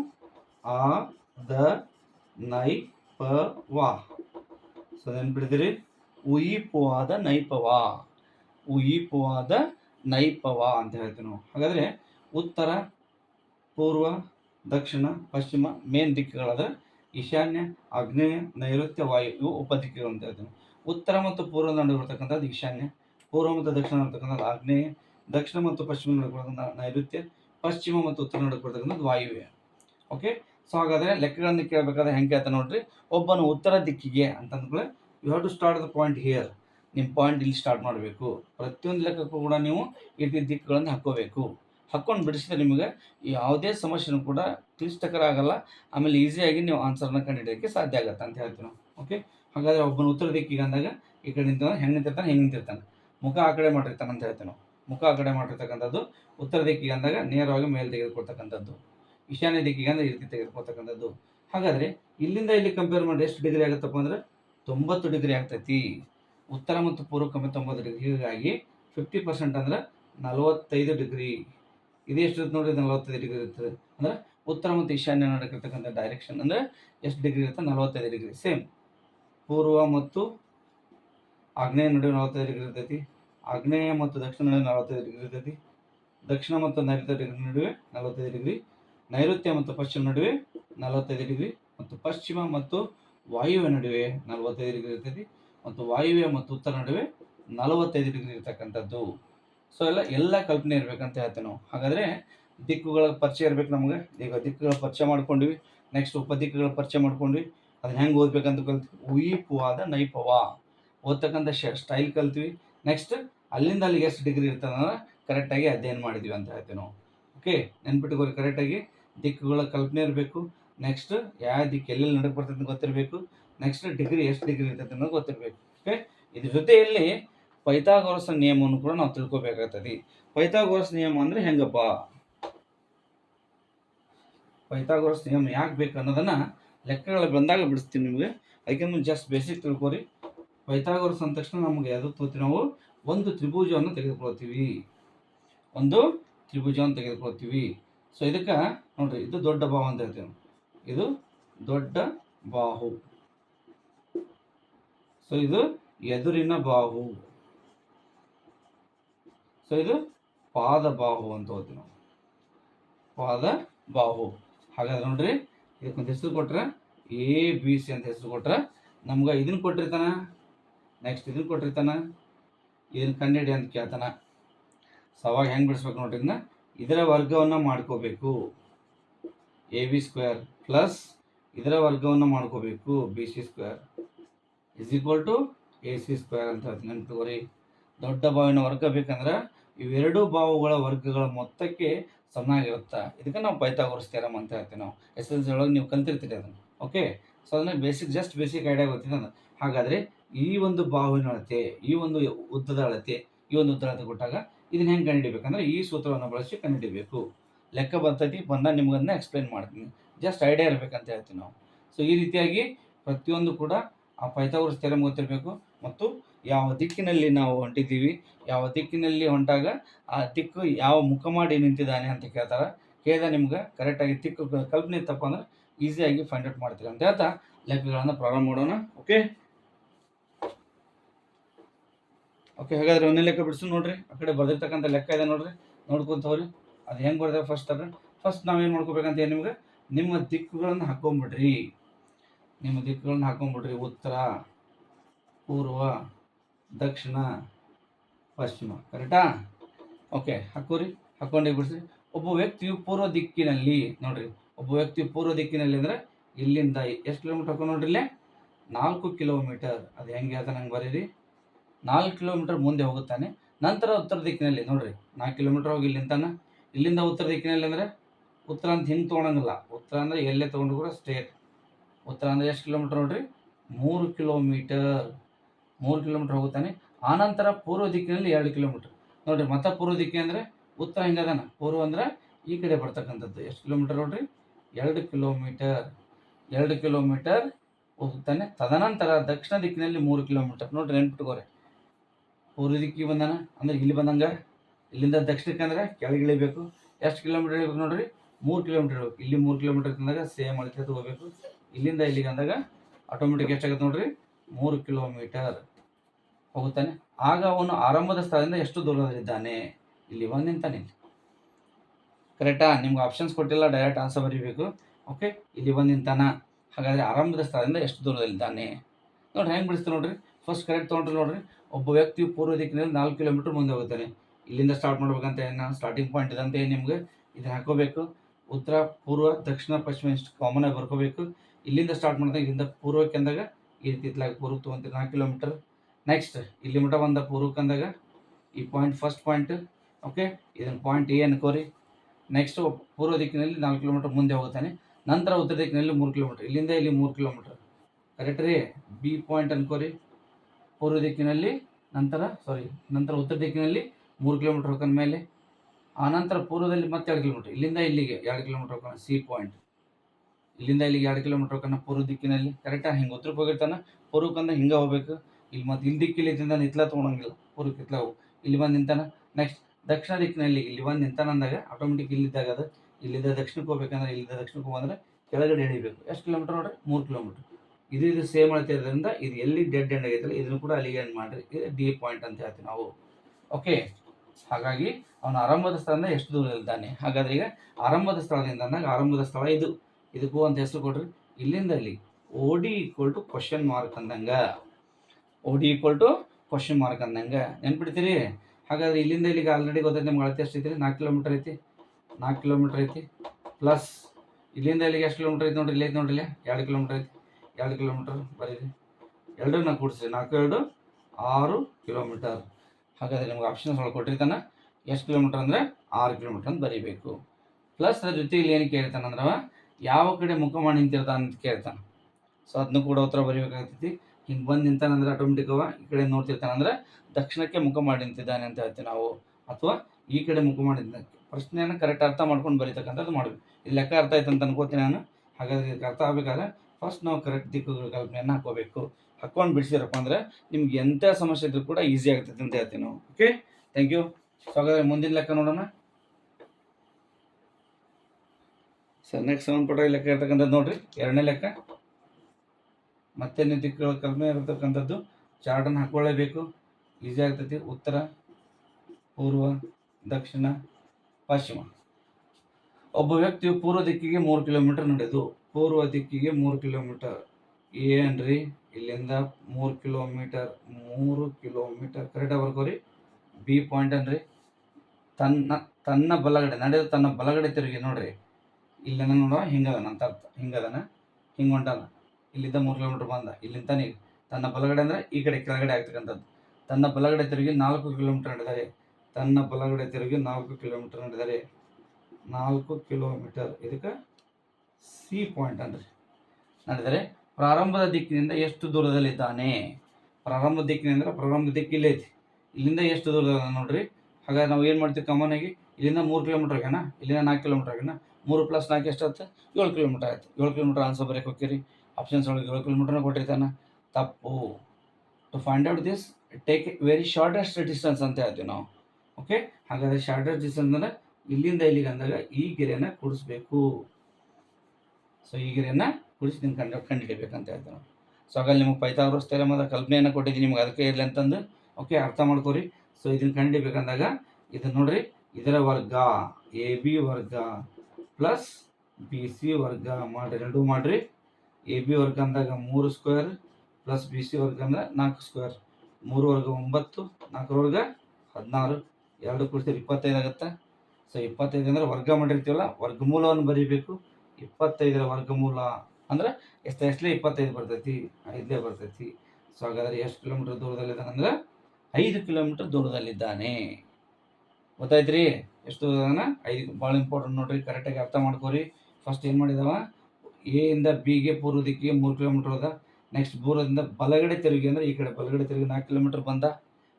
ಆ, ದ, ನೈ, ಪ, ವಾ. ಸೊ ಬಿಡಿದಿರಿ? ಉಯಿ ಪುವಾದ ನೈಪವಾ. ಉಯಿ ಪುವಾದ ವ ಅಂತ ಹೇಳ್ತೀವಿ ನಾವು. ಹಾಗಾದರೆ ಉತ್ತರ, ಪೂರ್ವ, ದಕ್ಷಿಣ, ಪಶ್ಚಿಮ, ಮೇನ್ ದಿಕ್ಕುಗಳಾದ ಈಶಾನ್ಯ, ಆಗ್ನೇಯ, ನೈಋತ್ಯ ವಾಯು ಇವು ಉಪದಿಕ್ಕುಗಳು ಅಂತ ಉತ್ತರ ಮತ್ತು ಪೂರ್ವ ನಡುವೆ ಬರ್ತಕ್ಕಂಥದ್ದು ಈಶಾನ್ಯ, ಪೂರ್ವ ಮತ್ತು ದಕ್ಷಿಣ ನಡ್ತಕ್ಕಂಥದ್ದು ಆಗ್ನೇಯ, ದಕ್ಷಿಣ ಮತ್ತು ಪಶ್ಚಿಮ ನಡುವೆ ಬರ್ತಕ್ಕಂಥ ನೈಋತ್ಯ, ಪಶ್ಚಿಮ ಮತ್ತು ಉತ್ತರ ನಡುವೆ ಬರ್ತಕ್ಕಂಥದ್ದು ವಾಯುವ್ಯ. ಓಕೆ ಸೊ ಹಾಗಾದರೆ ಲೆಕ್ಕಗಳನ್ನು ಕೇಳಬೇಕಾದ್ರೆ ಹೆಂಗೆ ಅಂತ ನೋಡ್ರಿ. ಒಬ್ಬನು ಉತ್ತರ ದಿಕ್ಕಿಗೆ ಅಂತಂದ್ಕೊಳ್ಳಿ you have to start the point here ನಿಮ್ಮ ಪಾಯಿಂಟ್ ಇಲ್ಲಿ ಸ್ಟಾರ್ಟ್ ಮಾಡಬೇಕು. ಪ್ರತಿಯೊಂದು ಲೆಕ್ಕಕ್ಕೂ ಕೂಡ ನೀವು ಈ ರೀತಿ ದಿಕ್ಕುಗಳನ್ನು ಹಾಕ್ಕೋಬೇಕು. ಹಾಕ್ಕೊಂಡು ಬಿಡಿಸಿದ್ರೆ ನಿಮಗೆ, ಯಾವುದೇ ಸಮಸ್ಯೆನೂ ಕೂಡ ಕ್ಲಿಷ್ಟಕರ ಆಗಲ್ಲ ಆಮೇಲೆ ಈಸಿಯಾಗಿ ನೀವು ಆನ್ಸರ್ನ ಕಂಡುಹಿಡಿಯೋಕ್ಕೆ ಸಾಧ್ಯ ಆಗುತ್ತೆ ಅಂತ ಹೇಳ್ತೀವಿ ನಾವು ಓಕೆ ಹಾಗಾದರೆ ಒಬ್ಬನ ಉತ್ತರ ದಿಕ್ಕಿಗೆ ಅಂದಾಗ, ಈ ಕಡೆ ನಿಂತ ಹೆಂಗೆ ನಿಂತಿರ್ತಾನೆ ಹೆಂಗೆ ನಿಂತಿರ್ತಾನೆ? ಮುಖ ಆ ಕಡೆ ಮಾಡಿರ್ತಾನೆ ಅಂತ ಹೇಳ್ತೀವಿ ನಾವು ಮುಖ ಆ ಕಡೆ ಮಾಡಿರ್ತಕ್ಕಂಥದ್ದು, ಉತ್ತರ ದಿಕ್ಕಿಗೆ ಅಂದಾಗ ನೇರವಾಗಿ ಮೇಲೆ ತೆಗೆದುಕೊಳ್ತಕ್ಕಂಥದ್ದು. ಈಶಾನ್ಯ ದಿಕ್ಕಿಗೆ ಅಂದರೆ ಈ ರೀತಿ ತೆಗೆದುಕೊಳ್ತಕ್ಕಂಥದ್ದು. ಹಾಗಾದರೆ ಇಲ್ಲಿಂದ ಇಲ್ಲಿ ಕಂಪೇರ್ ಮಾಡಿ ಎಷ್ಟು ಡಿಗ್ರಿ ಆಗುತ್ತಪ್ಪ ಅಂದರೆ ತೊಂಬತ್ತು ಡಿಗ್ರಿ ಆಗ್ತೈತಿ. ಉತ್ತರ ಮತ್ತು ಪೂರ್ವಕ್ಕೊಮ್ಮೆ ತೊಂಬತ್ತು ಡಿಗ್ರಿ. ಹೀಗಾಗಿ ಫಿಫ್ಟಿ ಪರ್ಸೆಂಟ್ ಅಂದ್ರೆ ನಲವತ್ತೈದು ಡಿಗ್ರಿ. ಇದು ಎಷ್ಟು ಇರುತ್ತೆ ನೋಡಿ ನಲವತ್ತೈದು ಡಿಗ್ರಿ ಇರ್ತದೆ ಅಂದ್ರೆ ಉತ್ತರ ಮತ್ತು ಈಶಾನ್ಯ ನಡಕಿರ್ತಕ್ಕಂಥ ಡೈರೆಕ್ಷನ್ ಅಂದರೆ ಎಷ್ಟು ಡಿಗ್ರಿ ಇರುತ್ತೆ? ನಲವತ್ತೈದು ಡಿಗ್ರಿ ಸೇಮ್ ಪೂರ್ವ ಮತ್ತು ಆಗ್ನೇಯ ನಡುವೆ ನಲವತ್ತೈದು ಡಿಗ್ರಿ ಇರ್ತೈತಿ. ಆಗ್ನೇಯ ಮತ್ತು ದಕ್ಷಿಣ ನಡುವೆ ನಲವತ್ತೈದು ಡಿಗ್ರಿ ಇರ್ತೈತಿ. ದಕ್ಷಿಣ ಮತ್ತು ನೈಋತ್ಯ ಡಿಗ್ರಿ ನಡುವೆ ನಲವತ್ತೈದು ಡಿಗ್ರಿ ನೈಋತ್ಯ ಮತ್ತು ಪಶ್ಚಿಮ ನಡುವೆ ನಲವತ್ತೈದು ಡಿಗ್ರಿ ಮತ್ತು ಪಶ್ಚಿಮ ಮತ್ತು ವಾಯುವ್ಯ ನಡುವೆ ನಲವತ್ತೈದು ಡಿಗ್ರಿ ಇರ್ತೈತಿ. ಮತ್ತು ವಾಯುವ್ಯ ಮತ್ತು ಉತ್ತರ ನಡುವೆ ನಲವತ್ತೈದು ಡಿಗ್ರಿ ಇರ್ತಕ್ಕಂಥದ್ದು. ಸೊ ಎಲ್ಲ ಎಲ್ಲ ಕಲ್ಪನೆ ಇರಬೇಕಂತ ಹೇಳ್ತೇವೆ ನಾವು. ಹಾಗಾದರೆ ದಿಕ್ಕುಗಳ ಪರಿಚಯ ಇರಬೇಕು ನಮಗೆ. ಈಗ ದಿಕ್ಕುಗಳ ಪರಿಚಯ ಮಾಡ್ಕೊಂಡ್ವಿ. ನೆಕ್ಸ್ಟ್ ಉಪದಿಕ್ಕುಗಳ ಪರಿಚಯ ಮಾಡ್ಕೊಂಡ್ವಿ. ಅದನ್ನ ಹೆಂಗೆ ಓದ್ಬೇಕಂತ ಕಲ್ತ್ವಿ. ಉಯಿ ಪುವಾದ ನೈಪವ ಓದ್ತಕ್ಕಂಥ ಶ ಸ್ಟೈಲ್ ಕಲ್ತ್ವಿ. ನೆಕ್ಸ್ಟ್ ಅಲ್ಲಿಂದ ಅಲ್ಲಿಗೆ ಎಷ್ಟು ಡಿಗ್ರಿ ಇರ್ತದಂದ್ರೆ ಕರೆಕ್ಟಾಗಿ ಅಧ್ಯಯನ ಮಾಡಿದ್ವಿ ಅಂತ ಹೇಳ್ತೀವಿ ನಾವು. ಓಕೆ ನೆನ್ಪಿಟ್ಕೋರಿ ಕರೆಕ್ಟಾಗಿ ದಿಕ್ಕುಗಳ ಕಲ್ಪನೆ ಇರಬೇಕು. ನೆಕ್ಸ್ಟ್ ಯಾವ ದಿಕ್ಕು ಎಲ್ಲೆಲ್ಲಿ ನಡಕ್ಕೆ ಬರ್ತದೆ ಗೊತ್ತಿರಬೇಕು. ನೆಕ್ಸ್ಟ್ ಡಿಗ್ರಿ ಎಷ್ಟು ಡಿಗ್ರಿ ಇರ್ತದೆ ಅನ್ನೋದು ಗೊತ್ತಿರಬೇಕು. ಓಕೆ ಇದ್ರ ಜೊತೆಯಲ್ಲಿ ಪೈಥಾಗೋರಸ್ ನಿಯಮವನ್ನು ಕೂಡ ನಾವು ತಿಳ್ಕೊಬೇಕಾಗ್ತದೆ. ಪೈಥಾಗೋರಸ್ ನಿಯಮ ಅಂದರೆ ಹೆಂಗಪ್ಪ? ಪೈಥಾಗೋರಸ್ ನಿಯಮ ಯಾಕೆ ಬೇಕು ಅನ್ನೋದನ್ನ ಲೆಕ್ಕಗಳು ಬಂದಾಗ ಬಿಡಿಸ್ತೀನಿ ನಿಮಗೆ. ಅದಕ್ಕೆ ಜಸ್ಟ್ ಬೇಸಿಕ್ ತಿಳ್ಕೊರಿ. ಪೈಥಾಗೋರಸ್ ಅಂದ ತಕ್ಷಣ ನಮಗೆ ಯಾವುದು ತೋತಿ ನಾವು? ಒಂದು ತ್ರಿಭುಜವನ್ನು ತೆಗೆದುಕೊಳ್ತೀವಿ. ಒಂದು ತ್ರಿಭುಜವನ್ನು ತೆಗೆದುಕೊಳ್ತೀವಿ. ಸೊ ಇದಕ್ಕೆ ನೋಡ್ರಿ, ಇದು ದೊಡ್ಡ ಬಾಹು ಅಂತ ಹೇಳ್ತೀವಿ ಇದು ದೊಡ್ಡ ಬಾಹು ಸೊ ಇದು ಎದುರಿನ ಬಾಹು ಸೊ ಇದು ಪಾದ ಬಾಹು ಅಂತ ಓದ್ತೀವಿ ನಾವು. ಪಾದ ಬಾಹು ಹಾಗಾದ್ರೆ ನೋಡ್ರಿ ಇದಕ್ಕೊಂದು ಹೆಸರು ಕೊಟ್ರೆ ಎ ಬಿ ಸಿ ಅಂತ ಹೆಸರು ಕೊಟ್ರೆ, ನಮ್ಗೆ ಇದನ್ನ ಕೊಟ್ಟಿರ್ತಾನ. ನೆಕ್ಸ್ಟ್ ಇದನ್ನ ಕೊಟ್ಟಿರ್ತಾನ. ಏನು ಕಂಡಿಡಿ ಅಂತ ಕೇಳ್ತಾನ. ಸೊ ಅವಾಗ ಹೆಂಗೆ ಬಿಡಿಸ್ಬೇಕು ನೋಡ್ರಿ ಇದನ್ನ? ಇದರ ವರ್ಗವನ್ನು ಮಾಡ್ಕೋಬೇಕು. ಎ ಬಿ ಸ್ಕ್ವೇರ್ ಪ್ಲಸ್ ಇದರ ವರ್ಗವನ್ನು ಮಾಡ್ಕೋಬೇಕು. B C square is equal to A C square ಅಂತ ಹೇಳ್ತೀನಿ. ನೆನ್ಪಿಟ್ಕೋರಿ ದೊಡ್ಡ ಬಾವಿನ ವರ್ಗ ಬೇಕಂದ್ರೆ ಇವೆರಡು ಭಾವಗಳ ವರ್ಗಗಳ ಮೊತ್ತಕ್ಕೆ ಸಮನಾಗಿರುತ್ತೆ? ಇದಕ್ಕೆ ನಾವು ಪೈಥಾಗೋರಸ್ ಥಿಯರಮ್ ಅಂತ ಹೇಳ್ತೀವಿ ನಾವು. ಎಸ್ ಎಲ್ ಸಿ ಒಳಗೆ ನೀವು ಕಲ್ತಿರ್ತೀರಿ ಅದನ್ನು. ಓಕೆ ಸೊ ಅದನ್ನ ಬೇಸಿಕ್ ಜಸ್ಟ್ ಬೇಸಿಕ್ ಐಡಿಯಾ ಗೊತ್ತಿದೆ ಅದು ಹಾಗಾದರೆ ಈ ಒಂದು ಬಾವಿನ ಅಳತೆ, ಈ ಒಂದು ಉದ್ದದ ಅಳತೆ, ಈ ಒಂದು ಉದ್ದ ಅಳತೆ ಕೊಟ್ಟಾಗ ಇದನ್ನ ಹೆಂಗೆ ಕಂಡುಹಿಡಿಬೇಕಂದ್ರೆ ಈ ಸೂತ್ರವನ್ನು ಬಳಸಿ ಕಂಡುಹಿಡಿಬೇಕು. ಲೆಕ್ಕ ಬರ್ತೈತಿ ಬಂದ ನಿಮಗದನ್ನ ಎಕ್ಸ್ಪ್ಲೈನ್ ಮಾಡ್ತೀನಿ. ಜಸ್ಟ್ ಐಡಿಯಾ ಇರಬೇಕಂತ ಹೇಳ್ತೀವಿ ನಾವು. ಸೊ ಈ ರೀತಿಯಾಗಿ ಪ್ರತಿಯೊಂದು ಕೂಡ ಆ ಪೈಥಾಗೋರಸ್ ಥಿಯರಮ್ ಗೊತ್ತಿರಬೇಕು. ಮತ್ತು ಯಾವ ದಿಕ್ಕಿನಲ್ಲಿ ನಾವು ಹೊಂಟಿದ್ದೀವಿ, ಯಾವ ದಿಕ್ಕಿನಲ್ಲಿ ಹೊಂಟಾಗ ಆ ದಿಕ್ಕು ಯಾವ ಮುಖ ಮಾಡಿ ನಿಂತಿದ್ದಾನೆ ಅಂತ ಕೇಳ್ತಾರೆ. ಕೇಳಿದ ನಿಮ್ಗೆ ಕರೆಕ್ಟಾಗಿ ದಿಕ್ಕು ಕಲ್ಪನೆ ಇತ್ತಪ್ಪ ಅಂದ್ರೆ ಈಸಿಯಾಗಿ ಫೈಂಡ್ ಔಟ್ ಮಾಡ್ತೀರಿ ಅಂತ ಹೇಳ್ತಾ ಲೆಕ್ಕಗಳನ್ನು ಪ್ರಾರಂಭ ಮಾಡೋಣ. ಓಕೆ ಓಕೆ ಹಾಗಾದ್ರೆ ಒಂದೇ ಲೆಕ್ಕ ಬಿಡಿಸು ನೋಡ್ರಿ. ಆ ಕಡೆ ಬರ್ದಿರ್ತಕ್ಕಂಥ ಲೆಕ್ಕ ಇದೆ ನೋಡ್ರಿ. ನೋಡ್ಕೊಂತವ್ರಿ. ಅದು ಹೆಂಗೆ ಬರ್ದೆ ಫಸ್ಟ್ ಅದ್ರ ಫಸ್ಟ್ ನಾವೇನು ಮಾಡ್ಕೋಬೇಕಂತ ಏನು ನಿಮ್ಗೆ, ನಿಮ್ಮ ದಿಕ್ಕುಗಳನ್ನು ಹಾಕ್ಕೊಂಬಿಡ್ರಿ ನಿಮ್ಮ ದಿಕ್ಕುಗಳನ್ನ ಹಾಕ್ಕೊಂಬಿಡ್ರಿ ಉತ್ತರ, ಪೂರ್ವ. ದಕ್ಷಿಣ, ಪಶ್ಚಿಮ. ಕರೆಕ್ಟಾ ಓಕೆ ಹಾಕೋರಿ ಹಾಕೊಂಡೇ ಬಿಡಿಸ್ರಿ. ಒಬ್ಬ ವ್ಯಕ್ತಿಯು ಪೂರ್ವ ದಿಕ್ಕಿನಲ್ಲಿ, ನೋಡ್ರಿ, ಒಬ್ಬ ವ್ಯಕ್ತಿಯು ಪೂರ್ವ ದಿಕ್ಕಿನಲ್ಲಿ ಅಂದರೆ ಇಲ್ಲಿಂದ ಎಷ್ಟು ಕಿಲೋಮೀಟರ್ ಹಾಕೊಂಡು ನೋಡ್ರಿ ಇಲ್ಲೇ? ನಾಲ್ಕು ಕಿಲೋಮೀಟರ್ ಅದು ಹೆಂಗೆ ಅದ ನಂಗೆ ಬರೀರಿ. ನಾಲ್ಕು ಕಿಲೋಮೀಟರ್ ಮುಂದೆ ಹೋಗುತ್ತಾನೆ. ನಂತರ ಉತ್ತರ ದಿಕ್ಕಿನಲ್ಲಿ, ನೋಡ್ರಿ, ನಾಲ್ಕು ಕಿಲೋಮೀಟರ್ ಹೋಗಿ ಇಲ್ಲಿಂತಾನ ಇಲ್ಲಿಂದ ಉತ್ತರ ದಿಕ್ಕಿನಲ್ಲಿ ಅಂದರೆ ಉತ್ತರ ಅಂತ ಹಿಂಗೆ ತೊಗೊಳಂಗಿಲ್ಲ ಉತ್ತರ ಅಂದರೆ ಎಲ್ಲೇ ತೊಗೊಂಡು ಕೂಡ ಸ್ಟೇಟ್ ಉತ್ತರ ಅಂದರೆ ಎಷ್ಟು ಕಿಲೋಮೀಟರ್ ನೋಡ್ರಿ? ಮೂರು ಕಿಲೋಮೀಟರ್ ಮೂರು ಕಿಲೋಮೀಟರ್ ಹೋಗುತ್ತಾನೆ. ಆನಂತರ ಪೂರ್ವ ದಿಕ್ಕಿನಲ್ಲಿ ಎರಡು ಕಿಲೋಮೀಟರ್. ನೋಡಿರಿ ಮತ್ತೆ ಪೂರ್ವ ದಿಕ್ಕಿ ಅಂದರೆ ಉತ್ತರ ಹಿಂಗದಾನ? ಪೂರ್ವ ಅಂದ್ರೆ ಈ ಕಡೆ ಬರ್ತಕ್ಕಂಥದ್ದು. ಎಷ್ಟು ಕಿಲೋಮೀಟರ್ ನೋಡ್ರಿ? ಎರಡು ಕಿಲೋಮೀಟರ್. ಎರಡು ಕಿಲೋಮೀಟರ್ ಹೋಗುತ್ತಾನೆ. ತದನಂತರ ದಕ್ಷಿಣ ದಿಕ್ಕಿನಲ್ಲಿ ಮೂರು ಕಿಲೋಮೀಟರ್. ನೋಡ್ರಿ, ನೆನ್ಪಿಟ್ಕೋರಿ. ಪೂರ್ವ ದಿಕ್ಕಿಗೆ ಬಂದಾನ? ಅಂದ್ರೆ ಇಲ್ಲಿ ಬಂದಂಗ? ಇಲ್ಲಿಂದ ದಕ್ಷಿಣಕ್ಕೆ ಅಂದ್ರೆ ಕೆಳಗೆ ಇಳಿಬೇಕು. ಎಷ್ಟು ಕಿಲೋಮೀಟರ್ ಇಳಿಬೇಕು ನೋಡ್ರಿ? ಮೂರು ಕಿಲೋಮೀಟರ್ ಇಳ್ಬೇಕು. ಇಲ್ಲಿ ಮೂರು ಕಿಲೋಮೀಟರ್ ತಂದಾಗ ಸೇಮ್ ಅಳತೆ ಹೋಗ್ಬೇಕು. ಇಲ್ಲಿಂದ ಇಲ್ಲಿಗೆ ಅಂದಾಗ ಆಟೋಮೆಟಿಕ್ ಎಷ್ಟಾಗುತ್ತೆ ನೋಡ್ರಿ? ಮೂರು ಕಿಲೋಮೀಟರ್ ಹೋಗುತ್ತಾನೆ. ಆಗ ಅವನು ಆರಂಭದ ಸ್ಥಳದಿಂದ ಎಷ್ಟು ದೂರದಲ್ಲಿದ್ದಾನೆ? ಇಲ್ಲಿ ಬಂದು ನಿಂತಾನೆ ಇಲ್ಲಿ. ಕರೆಕ್ಟಾ ನಿಮ್ಗೆ ಆಪ್ಷನ್ಸ್ ಕೊಟ್ಟಿಲ್ಲ ಡೈರೆಕ್ಟ್ ಆನ್ಸರ್ ಬರೀಬೇಕು. ಓಕೆ ಇಲ್ಲಿ ಬಂದು ನಿಂತಾನ. ಹಾಗಾದರೆ ಆರಂಭದ ಸ್ಥಳದಿಂದ ಎಷ್ಟು ದೂರದಲ್ಲಿದ್ದಾನೆ? ನೋಡಿ ಹೆಂಗೆ ಬಿಡಿಸ್ತಾರೆ ನೋಡ್ರಿ. ಫಸ್ಟ್ ಕರೆಕ್ಟ್ ತೊಗೊಂಡ್ರಿ ನೋಡ್ರಿ. ಒಬ್ಬ ವ್ಯಕ್ತಿಯು ಪೂರ್ವ ದಿಕ್ಕಿನಲ್ಲಿ ನಾಲ್ಕು ಕಿಲೋಮೀಟರ್ ಮುಂದೆ ಹೋಗುತ್ತಾನೆ. ಇಲ್ಲಿಂದ ಸ್ಟಾರ್ಟ್ ಮಾಡ್ಬೇಕಂತ ಏನು? ಸ್ಟಾರ್ಟಿಂಗ್ ಪಾಯಿಂಟ್ ಇದೆ ಅಂತ ಏನು ನಿಮಗೆ? ಇದು ಹಾಕೋಬೇಕು. ಉತ್ತರ, ಪೂರ್ವ, ದಕ್ಷಿಣ, ಪಶ್ಚಿಮ, ಇಷ್ಟು ಕಾಮನ್ ಆಗಿ ಬರ್ಕೋಬೇಕು. ಇಲ್ಲಿಂದ ಸ್ಟಾರ್ಟ್ ಮಾಡಿದಾಗ, ಇಲ್ಲಿಂದ ಪೂರ್ವಕ್ಕೆ ಅಂದಾಗ ಈ ರೀತಿ ಪೂರ್ವಕ್ಕೆ ಪೂರ್ವ ತೊಗೊಂತೀರಿ ನಾಲ್ಕು ಕಿಲೋಮೀಟರ್. ನೆಕ್ಸ್ಟ್ ಇಲ್ಲಿ ಮಟ್ಟ ಬಂದ ಪೂರ್ವಕ್ಕೆ ಅಂದಾಗ ಈ ಪಾಯಿಂಟ್ ಫಸ್ಟ್ ಪಾಯಿಂಟ್ ಓಕೆ ಇದನ್ನು ಪಾಯಿಂಟ್ ಎ ಅನ್ಕೋರಿ. ನೆಕ್ಸ್ಟ್ ಪೂರ್ವ ದಿಕ್ಕಿನಲ್ಲಿ ನಾಲ್ಕು ಕಿಲೋಮೀಟರ್ ಮುಂದೆ ಹೋಗುತ್ತಾನೆ. ನಂತರ ಉತ್ತರ ದಿಕ್ಕಿನಲ್ಲಿ ಮೂರು ಕಿಲೋಮೀಟರ್. ಇಲ್ಲಿಂದ ಇಲ್ಲಿ ಮೂರು ಕಿಲೋಮೀಟರ್. ಕರೆಕ್ಟ್ ರೀ? ಬಿ ಪಾಯಿಂಟ್ ಅನ್ಕೋರಿ. ಪೂರ್ವ ದಿಕ್ಕಿನಲ್ಲಿ ನಂತರ ಸಾರಿ ನಂತರ ಉತ್ತರ ದಿಕ್ಕಿನಲ್ಲಿ ಮೂರು ಕಿಲೋಮೀಟರ್ ಹೋಗೋಣ ಮೇಲೆ ಆನಂತರ ಪೂರ್ವದಲ್ಲಿ ಮತ್ತೆ ಎರಡು ಕಿಲೋಮೀಟರ್. ಇಲ್ಲಿಂದ ಇಲ್ಲಿಗೆ ಎರಡು ಕಿಲೋಮೀಟರ್ ಹೋಗೋಣ ಸಿ ಪಾಯಿಂಟ್ ಇಲ್ಲಿಂದ ಇಲ್ಲಿಗೆ ಎರಡು ಕಿಲೋಮೀಟರ್ ಕನ್ನ ಪೂರ್ವ ದಿಕ್ಕಿನಲ್ಲಿ. ಕರೆಕ್ಟಾಗಿ ಹಿಂಗೆ ಉತ್ತರ ಹೋಗಿರ್ತಾನೆ ಪೂರ್ವಕ್ಕಂದ್ರೆ ಹಿಂಗೆ ಹೋಗ್ಬೇಕು. ಇಲ್ಲಿ ಮತ್ತು ಇಲ್ಲಿ ದಿಕ್ಕಿಲ್ಲಿ ಇದ್ದಿಂದ ನಿತ್ಲ ತೊಗೊಳಂಗಿಲ್ಲ ಪೂರ್ವ ಹೋಗು. ಇಲ್ಲಿ ಬಂದು ನಿಂತಾನ. ನೆಕ್ಸ್ಟ್ ದಕ್ಷಿಣ ದಿಕ್ಕಿನಲ್ಲಿ ಇಲ್ಲಿ ಬಂದು ನಿಂತಾನ ಅಂದಾಗ ಆಟೋಮೆಟಿಕ್ ಇಲ್ಲಿದ್ದಾಗ ಅದು. ಇಲ್ಲಿಂದ ದಕ್ಷಿಣಕ್ಕೆ ಹೋಗ್ಬೇಕಂದ್ರೆ ಇಲ್ಲಿಂದ ದಕ್ಷಿಣಕ್ಕೆ ಹೋಗಂದ್ರೆ ಕೆಳಗಡೆ ಎಳಿಬೇಕು. ಎಷ್ಟು ಕಿಲೋಮೀಟರ್ ನೋಡ್ರಿ? ಮೂರು ಕಿಲೋಮೀಟರ್ ಇದು ಇದು ಸೇಮ್ ಅಳತೆ ಇರೋದ್ರಿಂದ ಇದು ಎಲ್ಲಿ ಡೆಡ್ ಎಂಡ್ ಆಗೈತಲ್ಲ, ಇದನ್ನು ಕೂಡ ಅಲ್ಲಿಗೆ ಎಂಡ್ ಮಾಡಿರಿ. ಇದು ಡಿ ಪಾಯಿಂಟ್ ಅಂತ ಹೇಳ್ತೀವಿ ನಾವು. ಓಕೆ ಹಾಗಾಗಿ ಅವನ ಆರಂಭದ ಸ್ಥಳದಿಂದ ಎಷ್ಟು ದೂರ ಇಲ್ದಾನೆ ಹಾಗಾದ್ರೆ ಈಗ ಆರಂಭದ ಸ್ಥಳದಿಂದ ಅಂದಾಗ ಆರಂಭದ ಸ್ಥಳ ಇದು. ಇದಕ್ಕೂ ಅಂತ ಹೆಸರು ಕೊಡ್ರಿ ಇಲ್ಲಿಂದ ಅಲ್ಲಿ O D equal to question mark ಅಂದಂಗ. O D equal to question mark ಅಂದಂಗ. ನೆನ್ಪಿಡ್ತೀರಿ? ಹಾಗಾದ್ರೆ ಇಲ್ಲಿಂದ ಇಲ್ಲಿಗೆ ಆಲ್ರೆಡಿ ಗೊತ್ತೈತೆ ನಿಮ್ಗೆ ಅಳತೆ ಎಷ್ಟು ಐತಿ ನಾಲ್ಕು ಕಿಲೋಮೀಟರ್ ಐತಿ. ನಾಲ್ಕು ಕಿಲೋಮೀಟರ್ ಐತಿ. ಪ್ಲಸ್ ಇಲ್ಲಿಂದ ಇಲ್ಲಿಗೆ ಎಷ್ಟು ಕಿಲೋಮೀಟರ್ ಐತಿ ನೋಡ್ರಿ? ಇಲ್ಲಿ ಐತಿ ನೋಡ್ರಿ ಎರಡು ಕಿಲೋಮೀಟರ್ ಐತಿ. ಎರಡು ಕಿಲೋಮೀಟರ್ ಬರೀರಿ. ಎರಡನ್ನ ಕೂಡಿಸ್ರಿ. ನಾಲ್ಕು, ಎರಡು, ಆರು ಕಿಲೋಮೀಟರ್ ಹಾಗಾದ್ರೆ ನಿಮ್ಗೆ ಆಪ್ಷನ್ಸ್ ಒಳಗೆ ಕೊಟ್ಟಿರ್ತಾನೆ. ಎಷ್ಟು ಕಿಲೋಮೀಟರ್ ಅಂದರೆ ಆರು ಕಿಲೋಮೀಟರ್ ಅಂತ ಬರೀಬೇಕು. ಪ್ಲಸ್ ಅದ್ರ ಜೊತೆ ಇಲ್ಲಿ ಏನು ಅವ ಯಾವ ಕಡೆ ಮುಖ ಮಾಡಿ ನಿಂತಿರ್ತಾನೆ ಅಂತ ಕೇಳ್ತಾನೆ. ಸೊ ಅದನ್ನು ಕೂಡ ಉತ್ತರ ಬರೀಬೇಕಾಗ್ತೈತಿ. ಹಿಂಗೆ ಬಂದು ನಿಂತಾನಂದ್ರೆ ಆಟೋಮೆಟಿಕ್ ಅವ, ಈ ಕಡೆ ನೋಡ್ತಿರ್ತಾನಂದ್ರೆ ದಕ್ಷಿಣಕ್ಕೆ ಮುಖ ಮಾಡಿ ನಿಂತಿದ್ದಾನೆ ಅಂತ ಹೇಳ್ತೀವಿ ನಾವು. ಅಥವಾ ಈ ಕಡೆ ಮುಖ ಮಾಡಿ ಪ್ರಶ್ನೆಯನ್ನು ಕರೆಕ್ಟ್ ಅರ್ಥ ಮಾಡ್ಕೊಂಡು ಬರೀತಕ್ಕಂಥದ್ದು ಮಾಡಬೇಕು. ಇಲ್ಲಿ ಲೆಕ್ಕ ಅರ್ಥ ಆಯ್ತು ಅಂತ ಅನ್ಕೋತೀನಿ ನಾನು. ಹಾಗಾದ್ರೆ ಇದಕ್ಕೆ ಅರ್ಥ ಆಗಬೇಕಾದ್ರೆ ಫಸ್ಟ್ ನಾವು ಕರೆಕ್ಟ್ ದಿಕ್ಕುಗಳ ಕಲ್ಪನೆಯನ್ನು ಹಾಕೋಬೇಕು ಹಾಕ್ಕೊಂಡು ಬಿಡಿಸಿದ್ರಪ್ಪ ಅಂದ್ರೆ ನಿಮ್ಗೆ ಎಂಥ ಸಮಸ್ಯೆ ಇದ್ರೂ ಕೂಡ ಈಸಿ ಆಗ್ತೈತೆ ಅಂತ ಹೇಳ್ತೀನಿ ನಾವು. ಓಕೆ ಥ್ಯಾಂಕ್ ಯು ಸೊ ಹಾಗಾದ್ರೆ ಮುಂದಿನ ಲೆಕ್ಕ ನೋಡೋಣ. ನೆಕ್ಸ್ಟ್ ಸಂಬಂಧಪಟ್ಟ ಲೆಕ್ಕ ಇರ್ತಕ್ಕಂಥದ್ದು ನೋಡ್ರಿ. ಎರಡನೇ ಲೆಕ್ಕ. ಮತ್ತೆ ನೀವು ದಿಕ್ಕುಗಳು ಕಡಿಮೆ ಇರತಕ್ಕಂಥದ್ದು. ಚಾರ್ಟನ್ನು ಹಾಕ್ಕೊಳ್ಳೇಬೇಕು. ಈಸಿ ಆಗ್ತೈತಿ. ಉತ್ತರ, ಪೂರ್ವ, ದಕ್ಷಿಣ, ಪಶ್ಚಿಮ. ಒಬ್ಬ ವ್ಯಕ್ತಿಯು ಪೂರ್ವ ದಿಕ್ಕಿಗೆ ಮೂರು ಕಿಲೋಮೀಟರ್ ನಡೆದು, ಪೂರ್ವ ದಿಕ್ಕಿಗೆ ಮೂರು ಕಿಲೋಮೀಟರ್ ಏನ್ರಿ? ಇಲ್ಲಿಂದ ಮೂರು ಕಿಲೋಮೀಟರ್ ಮೂರು ಕಿಲೋಮೀಟರ್ ಕರೆಕ್ಟಾಗಿ ಬರ್ಕೋರಿ. ಬಿ ಪಾಯಿಂಟ್ ಅನ್ರಿ ತನ್ನ ತನ್ನ ಬಲಗಡೆ, ನಡೆದು ತನ್ನ ಬಲಗಡೆ ತಿರುಗಿ ನೋಡ್ರಿ. ಇಲ್ಲೇನ ನೋಡೋ ಹಿಂಗದನ ಅಂತ ಅರ್ಥ ಹಿಂಗದನ ಹಿಂಗೆ ಹೊಂಟಾನ ಇಲ್ಲಿಂದ ಮೂರು ಕಿಲೋಮೀಟರ್ ಬಂದ, ಇಲ್ಲಿಂದ ತಾನೇ ತನ್ನ ಬಲಗಡೆ ಅಂದರೆ ಈ ಕಡೆ ಕೆಳಗಡೆ ಆಗ್ತಕ್ಕಂಥದ್ದು. ತನ್ನ ಬಲಗಡೆ ತಿರುಗಿ ನಾಲ್ಕು ಕಿಲೋಮೀಟರ್ ನಡೆದರೆ, ತನ್ನ ಬಲಗಡೆ ತಿರುಗಿ ನಾಲ್ಕು ಕಿಲೋಮೀಟರ್ ನಡೆದರೆ, ನಾಲ್ಕು ಕಿಲೋಮೀಟರ್ ಇದಕ್ಕೆ ಸಿ ಪಾಯಿಂಟ್ ಅಂದರೆ. ನಡೆದರೆ, ಪ್ರಾರಂಭದ ದಿಕ್ಕಿನಿಂದ ಎಷ್ಟು ದೂರದಲ್ಲಿದ್ದಾನೆ? ಪ್ರಾರಂಭ ದಿಕ್ಕಿನಿಂದ ಪ್ರಾರಂಭ ದಿಕ್ಕು ಇಲ್ಲೇ ಐತಿ. ಇಲ್ಲಿಂದ ಎಷ್ಟು ದೂರದ ನೋಡ್ರಿ. ಹಾಗಾದ್ರೆ ನಾವು ಏನು ಮಾಡ್ತೀವಿ ಕಾಮನ್ ಆಗಿ, ಇಲ್ಲಿಂದ ಮೂರು ಕಿಲೋಮೀಟರ್ ಆಗ್ಯಾನ ಇಲ್ಲಿಂದ ನಾಲ್ಕು ಕಿಲೋಮೀಟರ್ ಆಗ್ಯಾನ ಮೂರು ಪ್ಲಸ್ ನಾಲ್ಕು ಎಷ್ಟು ಆಯ್ತು ಏಳು ಕಿಲೋಮೀಟರ್ ಆಯ್ತು. ಏಳು ಕಿಲೋಮೀಟರ್ ಆನ್ಸರ್ ಬರೀ ಹೋಗ್ತೀರಿ ಆಪ್ಷನ್ಸ್ ಒಳಗೆ ಏಳು ಕಿಲೋಮೀಟರ್ನ ಕೊಟ್ಟಿರ್ತಾನೆ. ತಪ್ಪು. To find out this take very shortest distance ಅಂತ ಹೇಳ್ತೀವಿ ನಾವು. ಓಕೆ ಹಾಗಾದ್ರೆ ಶಾರ್ಟೆಸ್ಟ್ ಡಿಸ್ಟೆನ್ಸ್ ಅಂದರೆ ಇಲ್ಲಿಂದ ಇಲ್ಲಿಗೆ ಅಂದಾಗ ಈ ಗೆರೆಯನ್ನು ಕೂಡಿಸ್ಬೇಕು. ಸೊ ಈ ಗೆರೆಯನ್ನು ಕೂಡಿಸಿ ನಿಮ್ಮ ಕಂಡು ಕಂಡುಹಿಡಿಬೇಕಂತ ಹೇಳ್ತೀವಿ ನಾವು. ಸೊ ಹಾಗಾಗಿ ನಿಮಗೆ ಪೈಥಾಗೋರಸ್ ಮತ್ತು ಕಲ್ಪನೆಯನ್ನು ಕೊಟ್ಟಿದ್ದೀನಿ ನಿಮ್ಗೆ, ಅದಕ್ಕೆ ಇರಲಿ ಅಂತಂದು. ಓಕೆ ಅರ್ಥ ಮಾಡ್ಕೋರಿ. ಸೊ ಇದನ್ನು ಕಂಡುಹಿಡಿಬೇಕಂದಾಗ, ಇದನ್ನು ನೋಡಿರಿ. ಇದರ ವರ್ಗ ಎ ಬಿ ವರ್ಗ. ಪ್ಲಸ್ ಬಿ ಸಿ ವರ್ಗ ಮಾಡಿರಿ, ಎರಡು ಮಾಡಿರಿ. ಎ ಬಿ ವರ್ಗ ಅಂದಾಗ ಮೂರು ಸ್ಕ್ವೇರ್ ಪ್ಲಸ್ ಬಿ ಸಿ ವರ್ಗ ಅಂದ್ರೆ ನಾಲ್ಕು ಸ್ಕ್ವೇರ್ ಮೂರು ವರ್ಗ ಒಂಬತ್ತು ನಾಲ್ಕರ ವರ್ಗ ಹದಿನಾರು. ಎರಡು ಕೂಡಿಸಿದ್ರೆ ಇಪ್ಪತ್ತೈದು ಆಗುತ್ತೆ? ಸೊ ಇಪ್ಪತ್ತೈದು ಅಂದರೆ ವರ್ಗ ಮಾಡಿರ್ತೀವಲ್ಲ, ವರ್ಗಮೂಲವನ್ನು ಬರೀಬೇಕು. ಇಪ್ಪತ್ತೈದರ ವರ್ಗಮೂಲ ಅಂದ್ರೆ ಎಷ್ಟು ಎಷ್ಟಲೇ ಇಪ್ಪತ್ತೈದು ಬರ್ತೈತಿ? ಐದಲೇ ಬರ್ತೈತಿ. ಸೊ ಹಾಗಾದ್ರೆ ಎಷ್ಟು ಕಿಲೋಮೀಟರ್ ದೂರದಲ್ಲಿದ್ದಾನೆ ಅಂದ್ರೆ ಐದು ಕಿಲೋಮೀಟರ್ ದೂರದಲ್ಲಿದ್ದಾನೆ. ಗೊತ್ತಾಯ್ತ್ರಿ? ಎಷ್ಟು ಅದನ್ನು ಐದು ಭಾಳ ಇಂಪಾರ್ಟೆಂಟ್ ನೋಡ್ರಿ ಕರೆಕ್ಟಾಗಿ ಅರ್ಥ ಮಾಡ್ಕೋರಿ. ಫಸ್ಟ್ ಏನು ಮಾಡಿದವ? ಎ ಇಂದ ಬಿಗೆ ಪೂರ್ವ ದಿಕ್ಕಿಗೆ ಮೂರು ಕಿಲೋಮೀಟ್ರ್ ಅದ. ನೆಕ್ಸ್ಟ್ ಪೂರ್ವದಿಂದ ಬಲಗಡೆ ತಿರುಗಿ ಅಂದರೆ ಈ ಕಡೆ ಬಲಗಡೆ ತಿರುಗಿ ನಾಲ್ಕು ಕಿಲೋಮೀಟ್ರ್ ಬಂದ,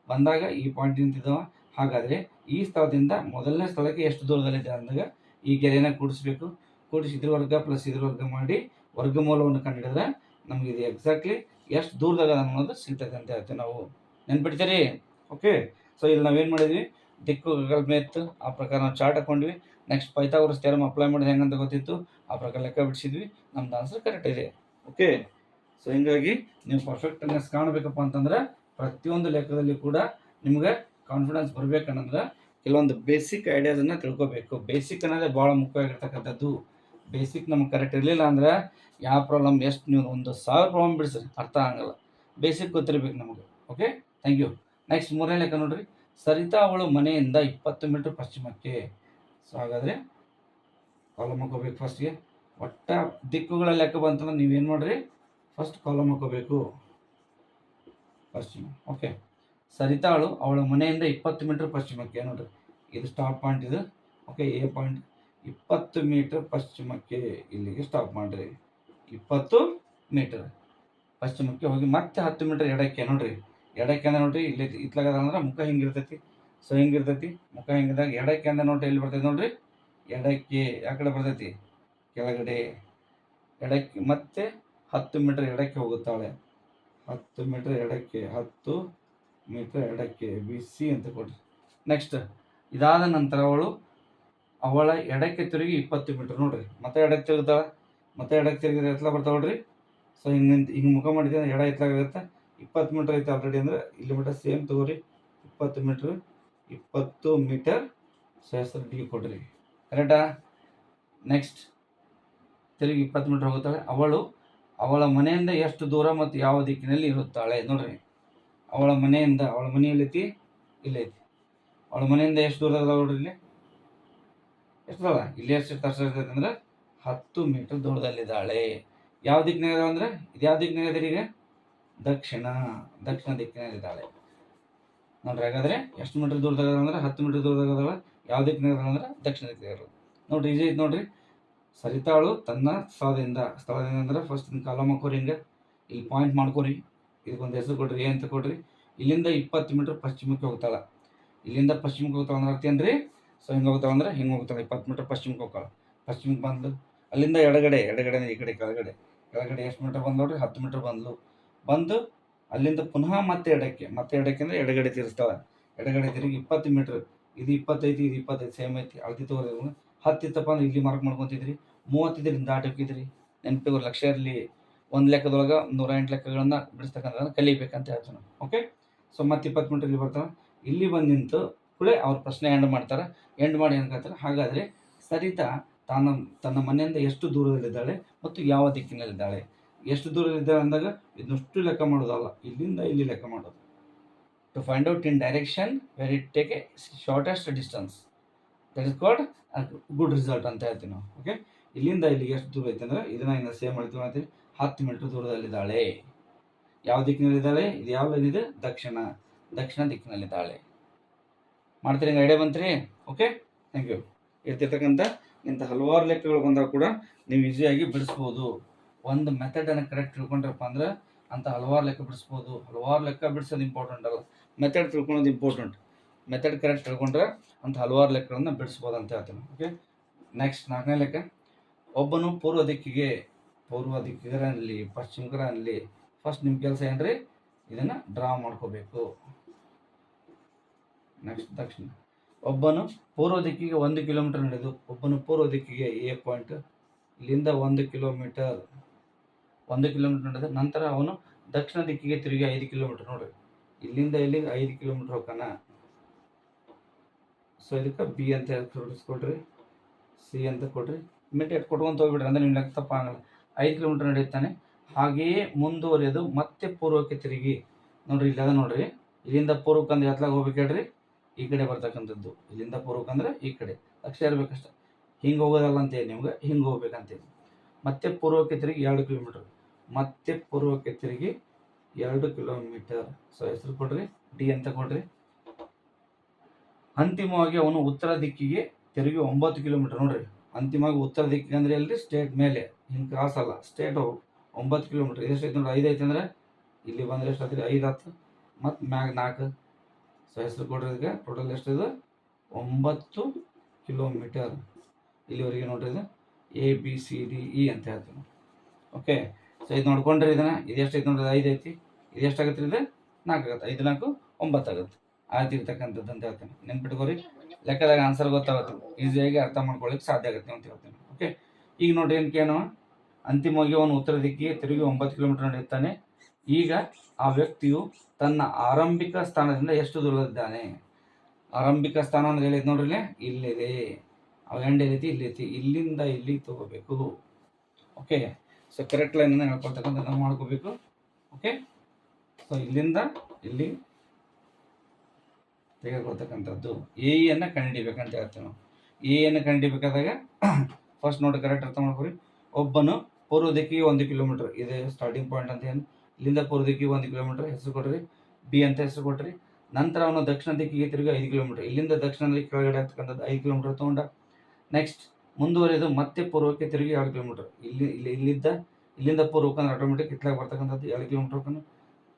ಬಂದಾಗ ಈ ಪಾಯಿಂಟ್ ನಿಂತಿದ್ದವ ಹಾಗಾದರೆ ಈ ಸ್ಥಳದಿಂದ ಮೊದಲನೇ ಸ್ಥಳಕ್ಕೆ ಎಷ್ಟು ದೂರದಲ್ಲಿದೆ ಅಂದಾಗ ಈ ಗೆರೆನ ಕೂಡಿಸ್ಬೇಕು. ಕೂಡಿಸಿ ಇದ್ರ ವರ್ಗ ಪ್ಲಸ್ ಇದ್ರ ವರ್ಗ ಮಾಡಿ ವರ್ಗಮೂಲವನ್ನು ಕಂಡುಹಿಡಿದ್ರೆ ನಮಗೆ ಇದು ಎಕ್ಸಾಕ್ಟ್ಲಿ ಎಷ್ಟು ದೂರದಾಗ ಅನ್ನೋದು ಸಿಗ್ತದೆ ಅಂತ ಹೇಳ್ತೀವಿ ನಾವು. ನೆನ್ಪಿಡ್ತೀರಿ? ಓಕೆ ಸೊ ಇಲ್ಲಿ ನಾವೇನು ಮಾಡಿದ್ವಿ? ದಿಕ್ಕುಗಳ ಮೇತ್ತು ಆ ಪ್ರಕಾರ ನಾವು ಚಾರ್ಟ್ ಹಾಕೊಂಡ್ವಿ. ನೆಕ್ಸ್ಟ್ ಪೈಥಾಗೋರಸ್ ಥಿಯರಮ್ ಅಪ್ಲೈ ಮಾಡಿದ ಹೆಂಗಂತ ಗೊತ್ತಿತ್ತು? ಆ ಪ್ರಕಾರ ಲೆಕ್ಕ ಬಿಡಿಸಿದ್ವಿ. ನಮ್ದು ಆನ್ಸರ್ ಕರೆಕ್ಟ್ ಇದೆ. ಓಕೆ ಸೊ ಹಿಂಗಾಗಿ ನೀವು ಪರ್ಫೆಕ್ಟ್ನೆಸ್ ಕಾಣಬೇಕಪ್ಪ ಅಂತಂದ್ರೆ ಪ್ರತಿಯೊಂದು ಲೆಕ್ಕದಲ್ಲಿ ಕೂಡ ನಿಮ್ಗೆ ಕಾನ್ಫಿಡೆನ್ಸ್ ಬರಬೇಕಂದ್ರೆ ಕೆಲವೊಂದು ಬೇಸಿಕ್ ಐಡಿಯಾಸನ್ನು ತಿಳ್ಕೊಬೇಕು. ಬೇಸಿಕ್ ಅನ್ನೋದೇ ಭಾಳ ಮುಖ್ಯವಾಗಿರ್ತಕ್ಕಂಥದ್ದು. ಬೇಸಿಕ್ ನಮ್ಗೆ ಕರೆಕ್ಟ್ ಇರಲಿಲ್ಲ ಅಂದ್ರೆ ಯಾವ ಪ್ರಾಬ್ಲಮ್ ಎಷ್ಟು ನೀವು ಒಂದು ಸಾವಿರ ಪ್ರಾಬ್ಲಮ್ ಬಿಡಿಸ್ರಿ? ಅರ್ಥ ಆಗಲ್ಲ. ಬೇಸಿಕ್ ಗೊತ್ತಿರ್ಬೇಕು ನಮಗೆ. ಓಕೆ ಥ್ಯಾಂಕ್ ಯು ನೆಕ್ಸ್ಟ್ ಮೂರನೇ ಲೆಕ್ಕ ನೋಡ್ರಿ. ಸರಿತಾ ಅವಳು ಮನೆಯಿಂದ ಇಪ್ಪತ್ತು ಮೀಟರ್ ಪಶ್ಚಿಮಕ್ಕೆ. ಸೊ ಹಾಗಾದರೆ ಕಾಲಮ್ ಹಾಕೋಬೇಕು ಫಸ್ಟ್ಗೆ ಒಟ್ಟ ದಿಕ್ಕುಗಳ ಲೆಕ್ಕ ಬಂತಂದ್ರೆ ನೀವೇನು ಮಾಡ್ರಿ? ಫಸ್ಟ್ ಕಾಲಮ್ ಹಾಕೋಬೇಕು. ಪಶ್ಚಿಮ ಓಕೆ ಸರಿತಾಳು ಅವಳ ಮನೆಯಿಂದ ಇಪ್ಪತ್ತು ಮೀಟ್ರ್ ಪಶ್ಚಿಮಕ್ಕೆ ನೋಡ್ರಿ. ಇದು ಸ್ಟಾಪ್ ಪಾಯಿಂಟ್ ಇದು ಓಕೆ ಎ ಪಾಯಿಂಟ್ ಇಪ್ಪತ್ತು ಮೀಟರ್ ಪಶ್ಚಿಮಕ್ಕೆ ಇಲ್ಲಿಗೆ ಸ್ಟಾಪ್ ಮಾಡಿರಿ. ಇಪ್ಪತ್ತು ಮೀಟರ್ ಪಶ್ಚಿಮಕ್ಕೆ ಹೋಗಿ ಮತ್ತೆ ಹತ್ತು ಮೀಟರ್ ಎಡಕ್ಕೆ ನೋಡ್ರಿ. ಎಡಕ್ಕೆ ಅಂದ್ರೆ ನೋಡ್ರಿ, ಇಲ್ಲಿ ಇತ್ಲಾಗದ ಅಂದ್ರೆ ಮುಖ ಹಿಂಗಿರ್ತೈತಿ. ಸೊ, ಹಿಂಗಿರ್ತೈತಿ. ಮುಖ ಹಿಂಗಿದಾಗ ಎಡಕ್ಕೆ ಅಂದ್ರೆ ನೋಡ್ರಿ, ಎಲ್ಲಿ ಬರ್ತೈತಿ ನೋಡ್ರಿ? ಎಡಕ್ಕೆ, ಆ ಕಡೆ ಬರ್ತೈತಿ. ಕೆಳಗಡೆ ಎಡಕ್ಕೆ, ಮತ್ತೆ ಹತ್ತು ಮೀಟರ್ ಎಡಕ್ಕೆ ಹೋಗುತ್ತಾಳೆ. ಹತ್ತು ಮೀಟರ್ ಎಡಕ್ಕೆ, ಹತ್ತು ಮೀಟರ್ ಎಡಕ್ಕೆ, ಬಿ, ಸಿ ಅಂತ ಕೊಡ್ರಿ. ನೆಕ್ಸ್ಟ್ ಇದಾದ ನಂತರ ಅವಳು ಅವಳ ಎಡಕ್ಕೆ ತಿರುಗಿ ಇಪ್ಪತ್ತು ಮೀಟರ್ ನೋಡ್ರಿ. ಮತ್ತೆ ಎಡಕ್ಕೆ ತಿರುಗುತ್ತಾಳೆ. ಮತ್ತೆ ಎಡಕ್ಕೆ ತಿರುಗಿದ್ರೆ ಎತ್ತಲ ಬರ್ತಾವೆ ನೋಡ್ರಿ. ಸೊ ಹಿಂಗೆ ಹಿಂಗೆ ಮುಖ ಮಾಡಿದ್ರೆ ಎಡ ಎತ್ತಲಾಗುತ್ತೆ ಇಪ್ಪತ್ತು ಮೀಟರ್ ಐತೆ ಆಲ್ರೆಡಿ ಅಂದ್ರೆ, ಇಲ್ಲಿ ಮೀಟರ್ ಸೇಮ್ ತಗೋರಿ. ಇಪ್ಪತ್ತು ಮೀಟ್ರ್ ಇಪ್ಪತ್ತು ಮೀಟರ್ ಸಹಸ್ರ ಹೆಸರು ಡಿ ಕೊಡ್ರಿ ಕರೆಕ್ಟಾ ನೆಕ್ಸ್ಟ್ ತಿರುಗಿ ಇಪ್ಪತ್ತು ಮೀಟರ್ ಹೋಗುತ್ತಾಳೆ. ಅವಳು, ಅವಳ ಮನೆಯಿಂದ ಎಷ್ಟು ದೂರ ಮತ್ತು ಯಾವ ದಿಕ್ಕಿನಲ್ಲಿ ಇರುತ್ತಾಳೆ ನೋಡ್ರಿ. ಅವಳ ಮನೆಯಿಂದ, ಅವಳ ಮನೆ ಎಲ್ಲೈತಿ ಇಲ್ಲೈತಿ ಅವಳ ಮನೆಯಿಂದ ಎಷ್ಟು ದೂರ ಅದಾವ ನೋಡ್ರಿ ಇಲ್ಲಿ? ಎಷ್ಟು ದೂರ ಇಲ್ಲಿ ಎಷ್ಟು ತರ್ಸಿರ್ತೈತೆ ಅಂದ್ರೆ ಹತ್ತು ಮೀಟರ್ ದೂರದಲ್ಲಿದ್ದಾಳೆ. ಯಾವ ದಿಕ್ಕಿನಾಗ ಅಂದ್ರೆ? ಇದು ಯಾವ ದಿಕ್ಕಿನಾಗ ಈಗ? ದಕ್ಷಿಣ ದಕ್ಷಿಣ ದಿಕ್ಕಿನಲ್ಲಿದ್ದಾಳೆ ನೋಡ್ರಿ ಹಾಗಾದ್ರೆ ಎಷ್ಟು ಮೀಟರ್ ದೂರದಾಗ ಅಂದ್ರೆ ಹತ್ತು ಮೀಟರ್ ದೂರದಾಗ ಅದಾವ ಯಾವ ದಿಕ್ಕಿನಾಗ ಅಂದ್ರೆ ದಕ್ಷಿಣ ದಿಕ್ಕಿನಾಗ. ನೋಡ್ರಿ, ಈಜಿ ಐತೆ ನೋಡ್ರಿ. ಸರಿತಾಳು ತನ್ನ ಸ್ಥಳದಿಂದ ಸ್ಥಳದಿಂದ ಅಂದ್ರೆ ಫಸ್ಟ್ ಕಾಲಮ್ ಹಾಕೋರಿ ಹಿಂಗೆ. ಇಲ್ಲಿ ಪಾಯಿಂಟ್ ಮಾಡ್ಕೋರಿ. ಇದಕ್ಕೊಂದು ಹೆಸರು ಕೊಡ್ರಿ, ಏನು ಅಂತ ಕೊಡ್ರಿ. ಇಲ್ಲಿಂದ ಇಪ್ಪತ್ತು ಮೀಟರ್ ಪಶ್ಚಿಮಕ್ಕೆ ಹೋಗ್ತಾಳ. ಇಲ್ಲಿಂದ ಪಶ್ಚಿಮಕ್ಕೆ ಹೋಗ್ತಾಳ ಅಂದ್ರೆ ಅರ್ಥ ಸೊ ಹಿಂಗೆ ಹೋಗ್ತಾಳ ಅಂದ್ರೆ ಹಿಂಗೆ ಹೋಗ್ತಾಳೆ. ಇಪ್ಪತ್ತು ಮೀಟರ್ ಪಶ್ಚಿಮಕ್ಕೆ ಹೋಗ್ತಾಳ. ಪಶ್ಚಿಮಕ್ಕೆ ಬಂದ್ಲು. ಅಲ್ಲಿಂದ ಎಡಗಡೆ ಎಡಗಡೆ ಈ ಕಡೆ, ಕೆಳಗಡೆ. ಕೆಳಗಡೆ ಎಷ್ಟು ಮೀಟರ್ ಬಂದು ನೋಡ್ರಿ? ಹತ್ತು ಮೀಟರ್ ಬಂದ್ಲು. ಬಂದು ಅಲ್ಲಿಂದ ಪುನಃ ಮತ್ತೆ ಎಡಕ್ಕೆ ಮತ್ತೆ ಎಡಕ್ಕೆ ಅಂದ್ರೆ ಎಡಗಡೆ ತಿರುಸ್ತಾಳೆ. ಎಡಗಡೆ ತಿರುಗಿ ಇಪ್ಪತ್ತು ಮೀಟರ್ ಇದು ಇಪ್ಪತ್ತೈದು ಇದು ಇಪ್ಪತ್ತೈದು ಸೇಮ್ ಐತಿ. ಅಳ್ತಿ ತಗೋರಿ ಹತ್ತಿತ್ತಪ್ಪ ಅಂದ್ರೆ ಇಲ್ಲಿ ಮಾರ್ಕ್ ಮಾಡ್ಕೊತಿದ್ರಿ. ಮೂವತ್ತಿದ್ರಿ ದಾಟಿ ಹೋಗಿದ್ರಿ ನೆನಪಿಗೆ ಲಕ್ಷ ಇರಲಿ. ಒಂದು ಲೆಕ್ಕದೊಳಗೆ ನೂರ ಎಂಟು ಲೆಕ್ಕಗಳನ್ನ ಬಿಡಿಸ್ತಕ್ಕಂಥದ್ದನ್ನ ಕಲಿಬೇಕಂತ ಹೇಳ್ತಾನೆ ಓಕೆ ಸೊ ಮತ್ತೆ ಇಪ್ಪತ್ತು ಮೀಟ್ರ್ ಇಲ್ಲಿ ಬರ್ತಾನೆ. ಇಲ್ಲಿ ಬಂದು ನಿಂತು ಕೂಡ ಅವ್ರ ಪ್ರಶ್ನೆ ಎಂಡ್ ಮಾಡ್ತಾರೆ. ಎಂಡ್ ಮಾಡಿ ಏನ್ಕಂತಾರೆ ಹಾಗಾದರೆ ಸರಿತಾ ತಾನು, ತನ್ನ ಮನೆಯಿಂದ ಎಷ್ಟು ದೂರದಲ್ಲಿದ್ದಾಳೆ ಮತ್ತು ಯಾವ ದಿಕ್ಕಿನಲ್ಲಿದ್ದಾಳೆ? ಎಷ್ಟು ದೂರದಿದ್ದಾರೆ ಅಂದಾಗ, ಇದನ್ನಷ್ಟು ಲೆಕ್ಕ ಮಾಡೋದಲ್ಲ. ಇಲ್ಲಿಂದ ಇಲ್ಲಿ ಲೆಕ್ಕ ಮಾಡೋದು. To find out in direction where take a shortest distance that is called good result ಅಂತ ಹೇಳ್ತೀವಿ ನಾವು. ಓಕೆ ಇಲ್ಲಿಂದ ಇಲ್ಲಿಗೆ ಎಷ್ಟು ದೂರ ಐತೆ ಅಂದರೆ, ಇದನ್ನು ಇನ್ನು ಸೇಮ್ ಮಾಡ್ತೀವಿ ಅಂತೀವಿ ಹತ್ತು ಮೀಟ್ರ್ ದೂರದಲ್ಲಿದ್ದಾಳೆ. ಯಾವ ದಿಕ್ಕಿನಲ್ಲಿದ್ದಾಳೆ? ಇದು ಯಾವ ಏನಿದೆ ದಕ್ಷಿಣ. ದಕ್ಷಿಣ ದಿಕ್ಕಿನಲ್ಲಿದ್ದಾಳೆ. ಮಾಡ್ತೀರಿ? ಹಿಂಗೆ ಐಡಿಯಾ ಬಂತ್ರಿ? ಓಕೆ ಥ್ಯಾಂಕ್ ಯು ಇರ್ತಿರ್ತಕ್ಕಂಥ ಇಂಥ ಹಲವಾರು ಲೆಕ್ಕಗಳು ಬಂದಾಗ ಕೂಡ ನೀವು ಈಸಿಯಾಗಿ ಬಿಡಿಸ್ಬೋದು. ಒಂದು ಮೆಥಡನ್ನು ಕರೆಕ್ಟ್ ತಿಳ್ಕೊಂಡ್ರಪ್ಪ ಅಂದ್ರೆ ಅಂತ ಹಲವಾರು ಲೆಕ್ಕ ಬಿಡಿಸ್ಬೋದು. ಹಲವಾರು ಲೆಕ್ಕ ಬಿಡಿಸೋದು ಇಂಪಾರ್ಟೆಂಟ್ ಅಲ್ಲ. ಮೆಥಡ್ ತಿಳ್ಕೊಳೋದು ಇಂಪಾರ್ಟೆಂಟ್ ಮೆಥಡ್ ಕರೆಕ್ಟ್ ತಿಳ್ಕೊಂಡ್ರೆ ಅಂತ ಹಲವಾರು ಲೆಕ್ಕಗಳನ್ನು ಬಿಡಿಸ್ಬೋದು ಅಂತ ಹೇಳ್ತೀನಿ. ಓಕೆ ನೆಕ್ಸ್ಟ್ ನಾಲ್ಕನೇ ಲೆಕ್ಕ. ಒಬ್ಬನು ಪೂರ್ವ ದಿಕ್ಕಿಗೆ, ಪೂರ್ವ ದಿಕ್ಕಿಗರಲ್ಲಿ ಅನ್ಲಿ ಫಸ್ಟ್ ನಿಮ್ಮ ಕೆಲಸ ಏನ್ರಿ? ಇದನ್ನು ಡ್ರಾ ಮಾಡ್ಕೋಬೇಕು. ನೆಕ್ಸ್ಟ್ ದಕ್ಷಿಣ. ಒಬ್ಬನು ಪೂರ್ವ ದಿಕ್ಕಿಗೆ ಒಂದು ಕಿಲೋಮೀಟರ್ ನಡೆದು, ಒಬ್ಬನು ಪೂರ್ವ ದಿಕ್ಕಿಗೆ ಎ ಪಾಯಿಂಟ್ ಇಲ್ಲಿಂದ ಒಂದು ಕಿಲೋಮೀಟರ್ ಒಂದು ಕಿಲೋಮೀಟರ್ ನಡೆದ ನಂತರ ಅವನು ದಕ್ಷಿಣ ದಿಕ್ಕಿಗೆ ತಿರುಗಿ ಐದು ಕಿಲೋಮೀಟರ್ ನೋಡ್ರಿ ಇಲ್ಲಿಂದ ಇಲ್ಲಿಗೆ ಐದು ಕಿಲೋಮೀಟರ್ ಹೋಗ್ತಾನ ಸೊ ಇದಕ್ಕೆ ಬಿ ಅಂತ ಕೊಡ್ರಿ. ಸಿ ಅಂತ ಕೊಡ್ರಿ. ಇಮಿಡಿಯೇಟ್ ಕೊಟ್ಕೊಂತ ಹೋಗ್ಬಿಡ್ರಿ. ಅಂದ್ರೆ ನಿಮ್ಗೆ ತಪ್ಪ ಆಗಲ್ಲ. ಐದು ಕಿಲೋಮೀಟರ್ ನಡೆಯುತ್ತಾನೆ. ಹಾಗೆಯೇ ಮುಂದುವರಿಯೋದು ಮತ್ತೆ ಪೂರ್ವಕ್ಕೆ ತಿರುಗಿ. ನೋಡ್ರಿ, ಇಲ್ಲಿ ಅದ ನೋಡ್ರಿ. ಇಲ್ಲಿಂದ ಪೂರ್ವಕ್ಕೆ ಅಂದ್ರೆ ಎತ್ಲಾಗ ಹೋಗ್ಬೇಕೇಳ್ರಿ ಈ ಕಡೆ ಬರ್ತಕ್ಕಂಥದ್ದು. ಇಲ್ಲಿಂದ ಪೂರ್ವಕ್ಕೆ ಅಂದ್ರೆ ಈ ಕಡೆ. ಲಕ್ಷ ಇರ್ಬೇಕಷ್ಟೆ ಹಿಂಗೆ ಹೋಗೋದಲ್ಲ ಅಂತೇಳಿ ನಿಮ್ಗೆ, ಹಿಂಗೆ ಹೋಗ್ಬೇಕಂತೇಳಿ. ಮತ್ತೆ ಪೂರ್ವಕ್ಕೆ ತಿರುಗಿ ಎರಡು ಕಿಲೋಮೀಟರ್. ಮತ್ತೆ ಪೂರ್ವಕ್ಕೆ ತಿರುಗಿ ಎರಡು ಕಿಲೋಮೀಟರ್. ಸೊ ಹೆಸರು ಕೊಡ್ರಿ ಡಿ ಅಂತ ಕೊಡ್ರಿ. ಅಂತಿಮವಾಗಿ ಅವನು ಉತ್ತರ ದಿಕ್ಕಿಗೆ ತಿರುಗಿ ಒಂಬತ್ತು ಕಿಲೋಮೀಟರ್. ನೋಡ್ರಿ, ಅಂತಿಮವಾಗಿ ಉತ್ತರ ದಿಕ್ಕಿಗೆ ಅಂದ್ರೆ ಎಲ್ರಿ ಸ್ಟೇಟ್ ಮೇಲೆ. ಹಿಂಗೆ ಕ್ರಾಸ್ ಅಲ್ಲ. ಸ್ಟೇಟ್ ಒಂಬತ್ತು ಕಿಲೋಮೀಟರ್. ಎಷ್ಟು ಐತೆ ನೋಡ್ರಿ? ಐದು ಐತೆ ಅಂದ್ರೆ? ಇಲ್ಲಿ ಬಂದ್ರೆ ಎಷ್ಟು ಆತ್ರಿ ಐದು ಹತ್ತು. ಮತ್ತು ಮ್ಯಾಗ ನಾಲ್ಕು. ಸೊ ಹೆಸರು ಕೊಡ್ರಿ ಇದಕ್ಕೆ. ಟೋಟಲ್ ಎಷ್ಟಿದೆ? ಒಂಬತ್ತು ಕಿಲೋಮೀಟರ್. ಇಲ್ಲಿವರೆಗೆ ನೋಡ್ರಿ ಇದು. A B C D E ಅಂತ ಹೇಳ್ತೀವಿ. ಓಕೆ ಸೊ ಇದು ನೋಡ್ಕೊಂಡ್ರೆ ಇದನ್ನ, ಇದು ಎಷ್ಟು ಐತೆ ನೋಡಿದ್ರೆ ಐದು ಐತಿ, ಇದು ಎಷ್ಟಾಗತ್ತೆ ಇದ್ರೆ ನಾಲ್ಕು ಆಗುತ್ತೆ, ಐದು, ನಾಲ್ಕು, ಒಂಬತ್ತು ಆಗುತ್ತೆ. ಆಯ್ತು, ಇರ್ತಕ್ಕಂಥದ್ದು ಅಂತ ಹೇಳ್ತೇನೆ. ನೆನ್ಪಿಟ್ಕೋರಿ. ಲೆಕ್ಕದಾಗ ಆನ್ಸರ್ ಗೊತ್ತಾಗುತ್ತೆ. ಈಸಿಯಾಗಿ ಅರ್ಥ ಮಾಡ್ಕೊಳ್ಳಿಕ್ಕೆ ಸಾಧ್ಯ ಆಗುತ್ತೆ ಅಂತ ಹೇಳ್ತೇನೆ. ಓಕೆ ಈಗ ನೋಡ್ರಿ ಏನಕ್ಕೇನು ಅಂತಿಮವಾಗಿ ಅವನು ಉತ್ತರ ದಿಕ್ಕಿ ತಿರುಗಿ ಒಂಬತ್ತು ಕಿಲೋಮೀಟರ್ ನಡೆಯುತ್ತಾನೆ ಈಗ ಆ ವ್ಯಕ್ತಿಯು ತನ್ನ ಆರಂಭಿಕ ಸ್ಥಾನದಿಂದ ಎಷ್ಟು ದೂರದಿದ್ದಾನೆ ಆರಂಭಿಕ ಸ್ಥಾನ ಅಂತ ಹೇಳಿದ್ ನೋಡ್ರಿ ಇಲ್ಲೇ? ಇಲ್ಲಿದೆ. ಅವ ಎಂಡ್ ಏನೈತಿ ಇಲ್ಲಿ ಇಲ್ಲಿಂದ. ಇಲ್ಲಿ ತಗೋಬೇಕು. ಓಕೆ ಸೊ ಕರೆಕ್ಟ್ ಲೈನನ್ನು ಹೇಳ್ಕೊಳ್ತಕ್ಕಂಥ ನಾವು ಮಾಡ್ಕೋಬೇಕು. ಓಕೆ ಸೊ ಇಲ್ಲಿಂದ ಇಲ್ಲಿ ತೆಗೆದುಕೊಳ್ತಕ್ಕಂಥದ್ದು. ಎ ಅನ್ನ ಕಂಡುಹಿಡಿಬೇಕಂತ ಹೇಳ್ತೇವೆ ನಾವು. ಎ ಅನ್ನು ಕಂಡುಹಿಡಿಬೇಕಾದಾಗ ಫಸ್ಟ್ ನೋಡಿ ಕರೆಕ್ಟ್ ಅರ್ಥ ಮಾಡ್ಕೊರಿ. ಒಬ್ಬನು ಪೂರ್ವ ದಿಕ್ಕಿಗೆ ಒಂದು ಕಿಲೋಮೀಟರ್ ಇದೆ ಸ್ಟಾರ್ಟಿಂಗ್ ಪಾಯಿಂಟ್ ಅಂತ ಏನು? ಇಲ್ಲಿಂದ ಪೂರ್ವ ದಿಕ್ಕಿಗೆ ಒಂದು ಕಿಲೋಮೀಟರ್ ಹೆಸರು ಕೊಡ್ರಿ. ಬಿ ಅಂತ ಹೆಸರು ಕೊಟ್ರಿ. ನಂತರ ಅವನು ದಕ್ಷಿಣ ದಿಕ್ಕಿಗೆ ತಿರುಗಿ ಐದು ಕಿಲೋಮೀಟರ್ ಇಲ್ಲಿಂದ ದಕ್ಷಿಣದಲ್ಲಿ ಕೆಳಗಡೆ ಆಗ್ತಕ್ಕಂಥದ್ದು ಐದು ಕಿಲೋಮೀಟರ್ ತೊಗೊಂಡ. ನೆಕ್ಸ್ಟ್ ಮುಂದುವರೆದು ಮತ್ತೆ ಪೂರ್ವಕ್ಕೆ ತಿರುಗಿ ಎರಡು ಕಿಲೋಮೀಟರ್ ಇಲ್ಲಿ ಇಲ್ಲಿ, ಇಲ್ಲಿದ್ದ, ಇಲ್ಲಿಂದ ಪೂರ್ವಕ್ಕೆ ಆಟೋಮೆಟಿಕ್ ಇತ್ಲಾಗ ಬರ್ತಕ್ಕಂಥದ್ದು ಎರಡು ಕಿಲೋಮೀಟರ್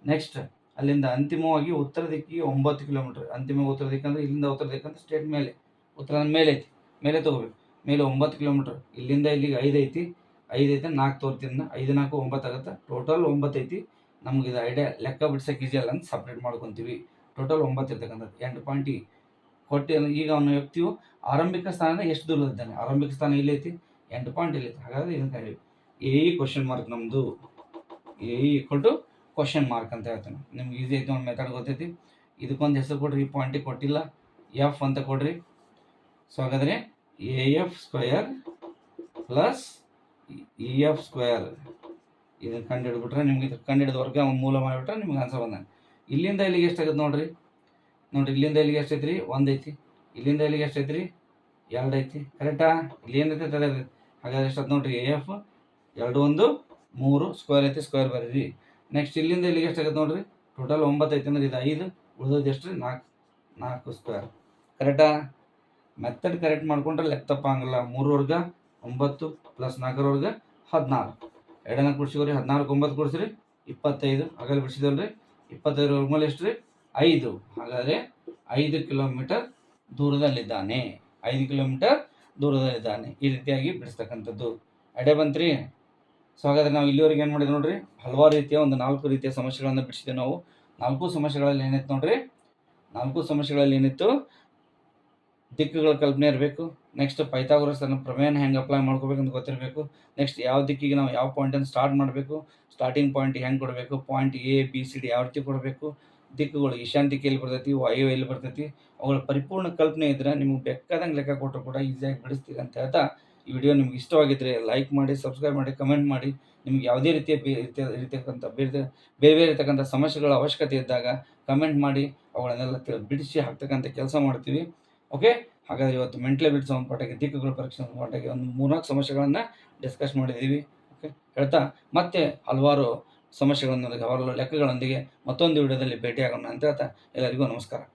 ನೆಕ್ಸ್ಟ್ ಅಲ್ಲಿಂದ ಅಂತಿಮವಾಗಿ ಉತ್ತರ ದಿಕ್ಕಿಗೆ ಒಂಬತ್ತು ಕಿಲೋಮೀಟರ್ ಅಂತಿಮ ಉತ್ತರ ದಿಕ್ಕಂದ್ರೆ ಇಲ್ಲಿಂದ ಉತ್ತರ ದಿಕ್ಕಂದ್ರೆ ಸ್ಟೇಟ್ ಮೇಲೆ. ಉತ್ತರ ಮೇಲೆ ಐತಿ. ಮೇಲೆ ತೊಗೋಬೇಕು. ಮೇಲೆ ಒಂಬತ್ತು ಕಿಲೋಮೀಟರ್ ಇಲ್ಲಿಂದ ಇಲ್ಲಿಗೆ ಐದು ಐತಿ. ಐದು ಐತೆ, ನಾಲ್ಕು ತೋರ್ತೀನಿ ಐದು, ನಾಲ್ಕು, ಒಂಬತ್ತು ಆಗುತ್ತೆ. ಟೋಟಲ್ ಒಂಬತ್ತು ಐತಿ. ನಮ್ಗೆ ಇದು ಐಡಿಯಾ ಲೆಕ್ಕ ಬಿಡ್ಸಕ್ಕೆ ಈಜಿ ಅಲ್ಲ ಅಂತ ಸಪ್ರೇಟ್ ಮಾಡ್ಕೊತೀವಿ. ಟೋಟಲ್ ಒಂಬತ್ತು ಇರ್ತಕ್ಕಂಥದ್ದು. ಎಂಟು ಪಾಯಿಂಟ್ ಈ ಕೊಟ್ಟು ಈಗ ಅವನ ವ್ಯಕ್ತಿಯು ಆರಂಭಿಕ ಸ್ಥಾನದಿಂದ ಎಷ್ಟು ದೂರದಿದ್ದಾನೆ ಆರಂಭಿಕ ಸ್ಥಾನ ಇಲ್ಲಿ ಐತಿ? ಎಂಟು ಪಾಯಿಂಟ್ ಇಲ್ಲಿ ಐತಿ? ಹಾಗಾದ್ರೆ ಇದನ್ನು ಕರೀವಿ ಎ ಕ್ವಶನ್ ಮಾರ್ಕ್ ನಮ್ಮದು A equal to question mark ಅಂತ ಹೇಳ್ತಾನೆ. ನಿಮ್ಗೆ ಈಸಿ ಐತಿ ಒಂದು ಮೆಥಡ್ ಗೊತ್ತೈತಿ. ಇದಕ್ಕೊಂದು ಹೆಸರು ಕೊಡ್ರಿ, ಈ ಪಾಯಿಂಟಿಗೆ ಕೊಟ್ಟಿಲ್ಲ. ಎಫ್ ಅಂತ ಕೊಡ್ರಿ. ಸೊ ಹಾಗಾದರೆ A F square plus E F square ಇದನ್ನು ಕಂಡು ನಿಮ್ಗೆ ಇದು ಕಂಡು ಹಿಡಿದ ವರ್ಗ ಮೂಲ ಮಾಡಿಬಿಟ್ರೆ ನಿಮ್ಗೆ ಆನ್ಸರ್ ಬಂದ ಇಲ್ಲಿಂದ ಇಲ್ಲಿಗೆ ಎಷ್ಟಾಗುತ್ತೆ ನೋಡ್ರಿ? ನೋಡ್ರಿ, ಇಲ್ಲಿಂದ ಇಲ್ಲಿಗೆ ಎಷ್ಟು ಐತ್ರಿ ಒಂದು ಐತಿ. ಇಲ್ಲಿಂದ ಇಲ್ಲಿಗೆ ಎಷ್ಟು ಐತ್ರಿ ಎರಡು ಐತಿ. ಕರೆಕ್ಟಾ ಇಲ್ಲಿ ಏನೈತಿ ತಲೆ ಹಾಗಾದ್ರೆ ಎಷ್ಟು ನೋಡ್ರಿ ಎ ಎಫ್ ಎರಡು ಒಂದು ಮೂರು ಸ್ಕ್ವೇರ್ ಐತಿ ಸ್ಕ್ವೇರ್ ಬರೀರಿ. ನೆಕ್ಸ್ಟ್ ಇಲ್ಲಿಂದ ಇಲ್ಲಿಗೆ ಎಷ್ಟಾಗತ್ತೆ ನೋಡ್ರಿ? ಟೋಟಲ್ ಒಂಬತ್ತು ಐತಿ ಅಂದ್ರೆ ಇದು ಐದು ಉಳಿದೋದು ಎಷ್ಟು ರೀ ನಾಲ್ಕು ನಾಲ್ಕು ಸ್ಕ್ವೇರ್ ಕರೆಕ್ಟಾ ಮೆಥಡ್ ಕರೆಕ್ಟ್ ಮಾಡ್ಕೊಂಡ್ರೆ ಲೆಕ್ಕ ತಪ್ಪಂಗಿಲ್ಲ ಮೂರು ವರ್ಗ ಒಂಬತ್ತು ಪ್ಲಸ್ ನಾಲ್ಕರವರ್ಗ ಹದಿನಾರು. ಎರಡನೇ ಕೊಡ್ಸಿವ್ರಿ ಹದಿನಾಲ್ಕು ಒಂಬತ್ತು ಕೊಡ್ಸಿರಿ, ಇಪ್ಪತ್ತೈದು. ಆಗಲ್ಲಿ ಬಿಡಿಸಿದಲ್ರಿ ಇಪ್ಪತ್ತೈದು ಮೇಲೆ ಎಷ್ಟು ರೀ ಐದು. ಹಾಗಾದರೆ ಐದು ಕಿಲೋಮೀಟರ್ ದೂರದಲ್ಲಿದ್ದಾನೆ. ಐದು ಕಿಲೋಮೀಟರ್ ದೂರದಲ್ಲಿದ್ದಾನೆ. ಈ ರೀತಿಯಾಗಿ ಬಿಡಿಸ್ತಕ್ಕಂಥದ್ದು. ಅಡೆ ಬಂತ್ರಿ ಸೊ ಹಾಗಾದ್ರೆ ನಾವು ಇಲ್ಲಿವರೆಗೆ ಏನು ಮಾಡಿದ್ವಿ ನೋಡ್ರಿ? ಹಲವಾರು ರೀತಿಯ ಒಂದು ನಾಲ್ಕು ರೀತಿಯ ಸಮಸ್ಯೆಗಳನ್ನು ಬಿಡಿಸಿದ್ದೇವೆ ನಾವು. ನಾಲ್ಕು ಸಮಸ್ಯೆಗಳಲ್ಲಿ ಏನಿತ್ತು ನೋಡ್ರಿ? ನಾಲ್ಕು ಸಮಸ್ಯೆಗಳಲ್ಲಿ ಏನಿತ್ತು? ದಿಕ್ಕುಗಳ ಕಲ್ಪನೆ ಇರಬೇಕು. ನೆಕ್ಸ್ಟ್ ಪೈಥಾಗೋರಸನ ಪ್ರಮೇಯನ ಹೆಂಗೆ ಅಪ್ಲೈ ಮಾಡ್ಕೋಬೇಕಂತ ಗೊತ್ತಿರಬೇಕು. ನೆಕ್ಸ್ಟ್ ಯಾವ ದಿಕ್ಕಿಗೆ ನಾವು ಯಾವ ಪಾಯಿಂಟನ್ನು ಸ್ಟಾರ್ಟ್ ಮಾಡಬೇಕು? ಸ್ಟಾರ್ಟಿಂಗ್ ಪಾಯಿಂಟ್ ಹೆಂಗೆ ಕೊಡಬೇಕು? Point A B C D ಯಾವ ರೀತಿ ಕೊಡಬೇಕು? ದಿಕ್ಕುಗಳು, ಈಶಾನ್ಯ ದಿಕ್ಕು ಎಲ್ಲಿ ಬರ್ತೈತಿ ವಾಯು ಎಲ್ಲಿ ಬರ್ತೈತಿ, ಅವುಗಳ ಪರಿಪೂರ್ಣ ಕಲ್ಪನೆ ಇದ್ದರೆ ನಿಮಗೆ ಬೇಕಾದಂಗೆ ಲೆಕ್ಕ ಕೊಟ್ಟರು ಕೂಡ ಈಸಿಯಾಗಿ ಬಿಡಿಸ್ತೀರಿ ಅಂತ ಹೇಳ್ತಾ ಈ ವಿಡಿಯೋ ನಿಮ್ಗೆ ಇಷ್ಟವಾಗಿದ್ದರೆ ಲೈಕ್ ಮಾಡಿ ಸಬ್ಸ್ಕ್ರೈಬ್ ಮಾಡಿ ಕಮೆಂಟ್ ಮಾಡಿ, ನಿಮ್ಗೆ ಯಾವುದೇ ರೀತಿಯ ಇರ್ತಕ್ಕಂಥ ಬೇರೆ ಬೇರೆ ಬೇರೆ ಇರ್ತಕ್ಕಂಥ ಸಮಸ್ಯೆಗಳ ಅವಶ್ಯಕತೆ ಇದ್ದಾಗ ಕಮೆಂಟ್ ಮಾಡಿ, ಅವುಗಳನ್ನೆಲ್ಲ ಬಿಡಿಸಿ ಹಾಕ್ತಕ್ಕಂಥ ಕೆಲಸ ಮಾಡ್ತೀವಿ. ಓಕೆ ಹಾಗಾದರೆ ಇವತ್ತು ಮೆಂಟಲ್ ಬಿಟ್ಟು ಸಂಬಂಧಪಟ್ಟಾಗೆ, ದಿಕ್ಕುಗಳ ಪರೀಕ್ಷೆ ಸಂಬಂಧಪಟ್ಟಾಗೆ ಒಂದು ಮೂರ್ನಾಲ್ಕು ಸಮಸ್ಯೆಗಳನ್ನು ಡಿಸ್ಕಸ್ ಮಾಡಿದ್ದೀವಿ. ಓಕೆ ಹೇಳ್ತಾ? ಮತ್ತೆ ಹಲವಾರು ಸಮಸ್ಯೆಗಳೊಂದಿಗೆ ಅವರ ಲೆಕ್ಕಗಳೊಂದಿಗೆ ಮತ್ತೊಂದು ವಿಡಿಯೋದಲ್ಲಿ ಭೇಟಿಯಾಗೋಣ. ಅಂತ ಹೇಳ್ತಾ ಎಲ್ಲರಿಗೂ ನಮಸ್ಕಾರ.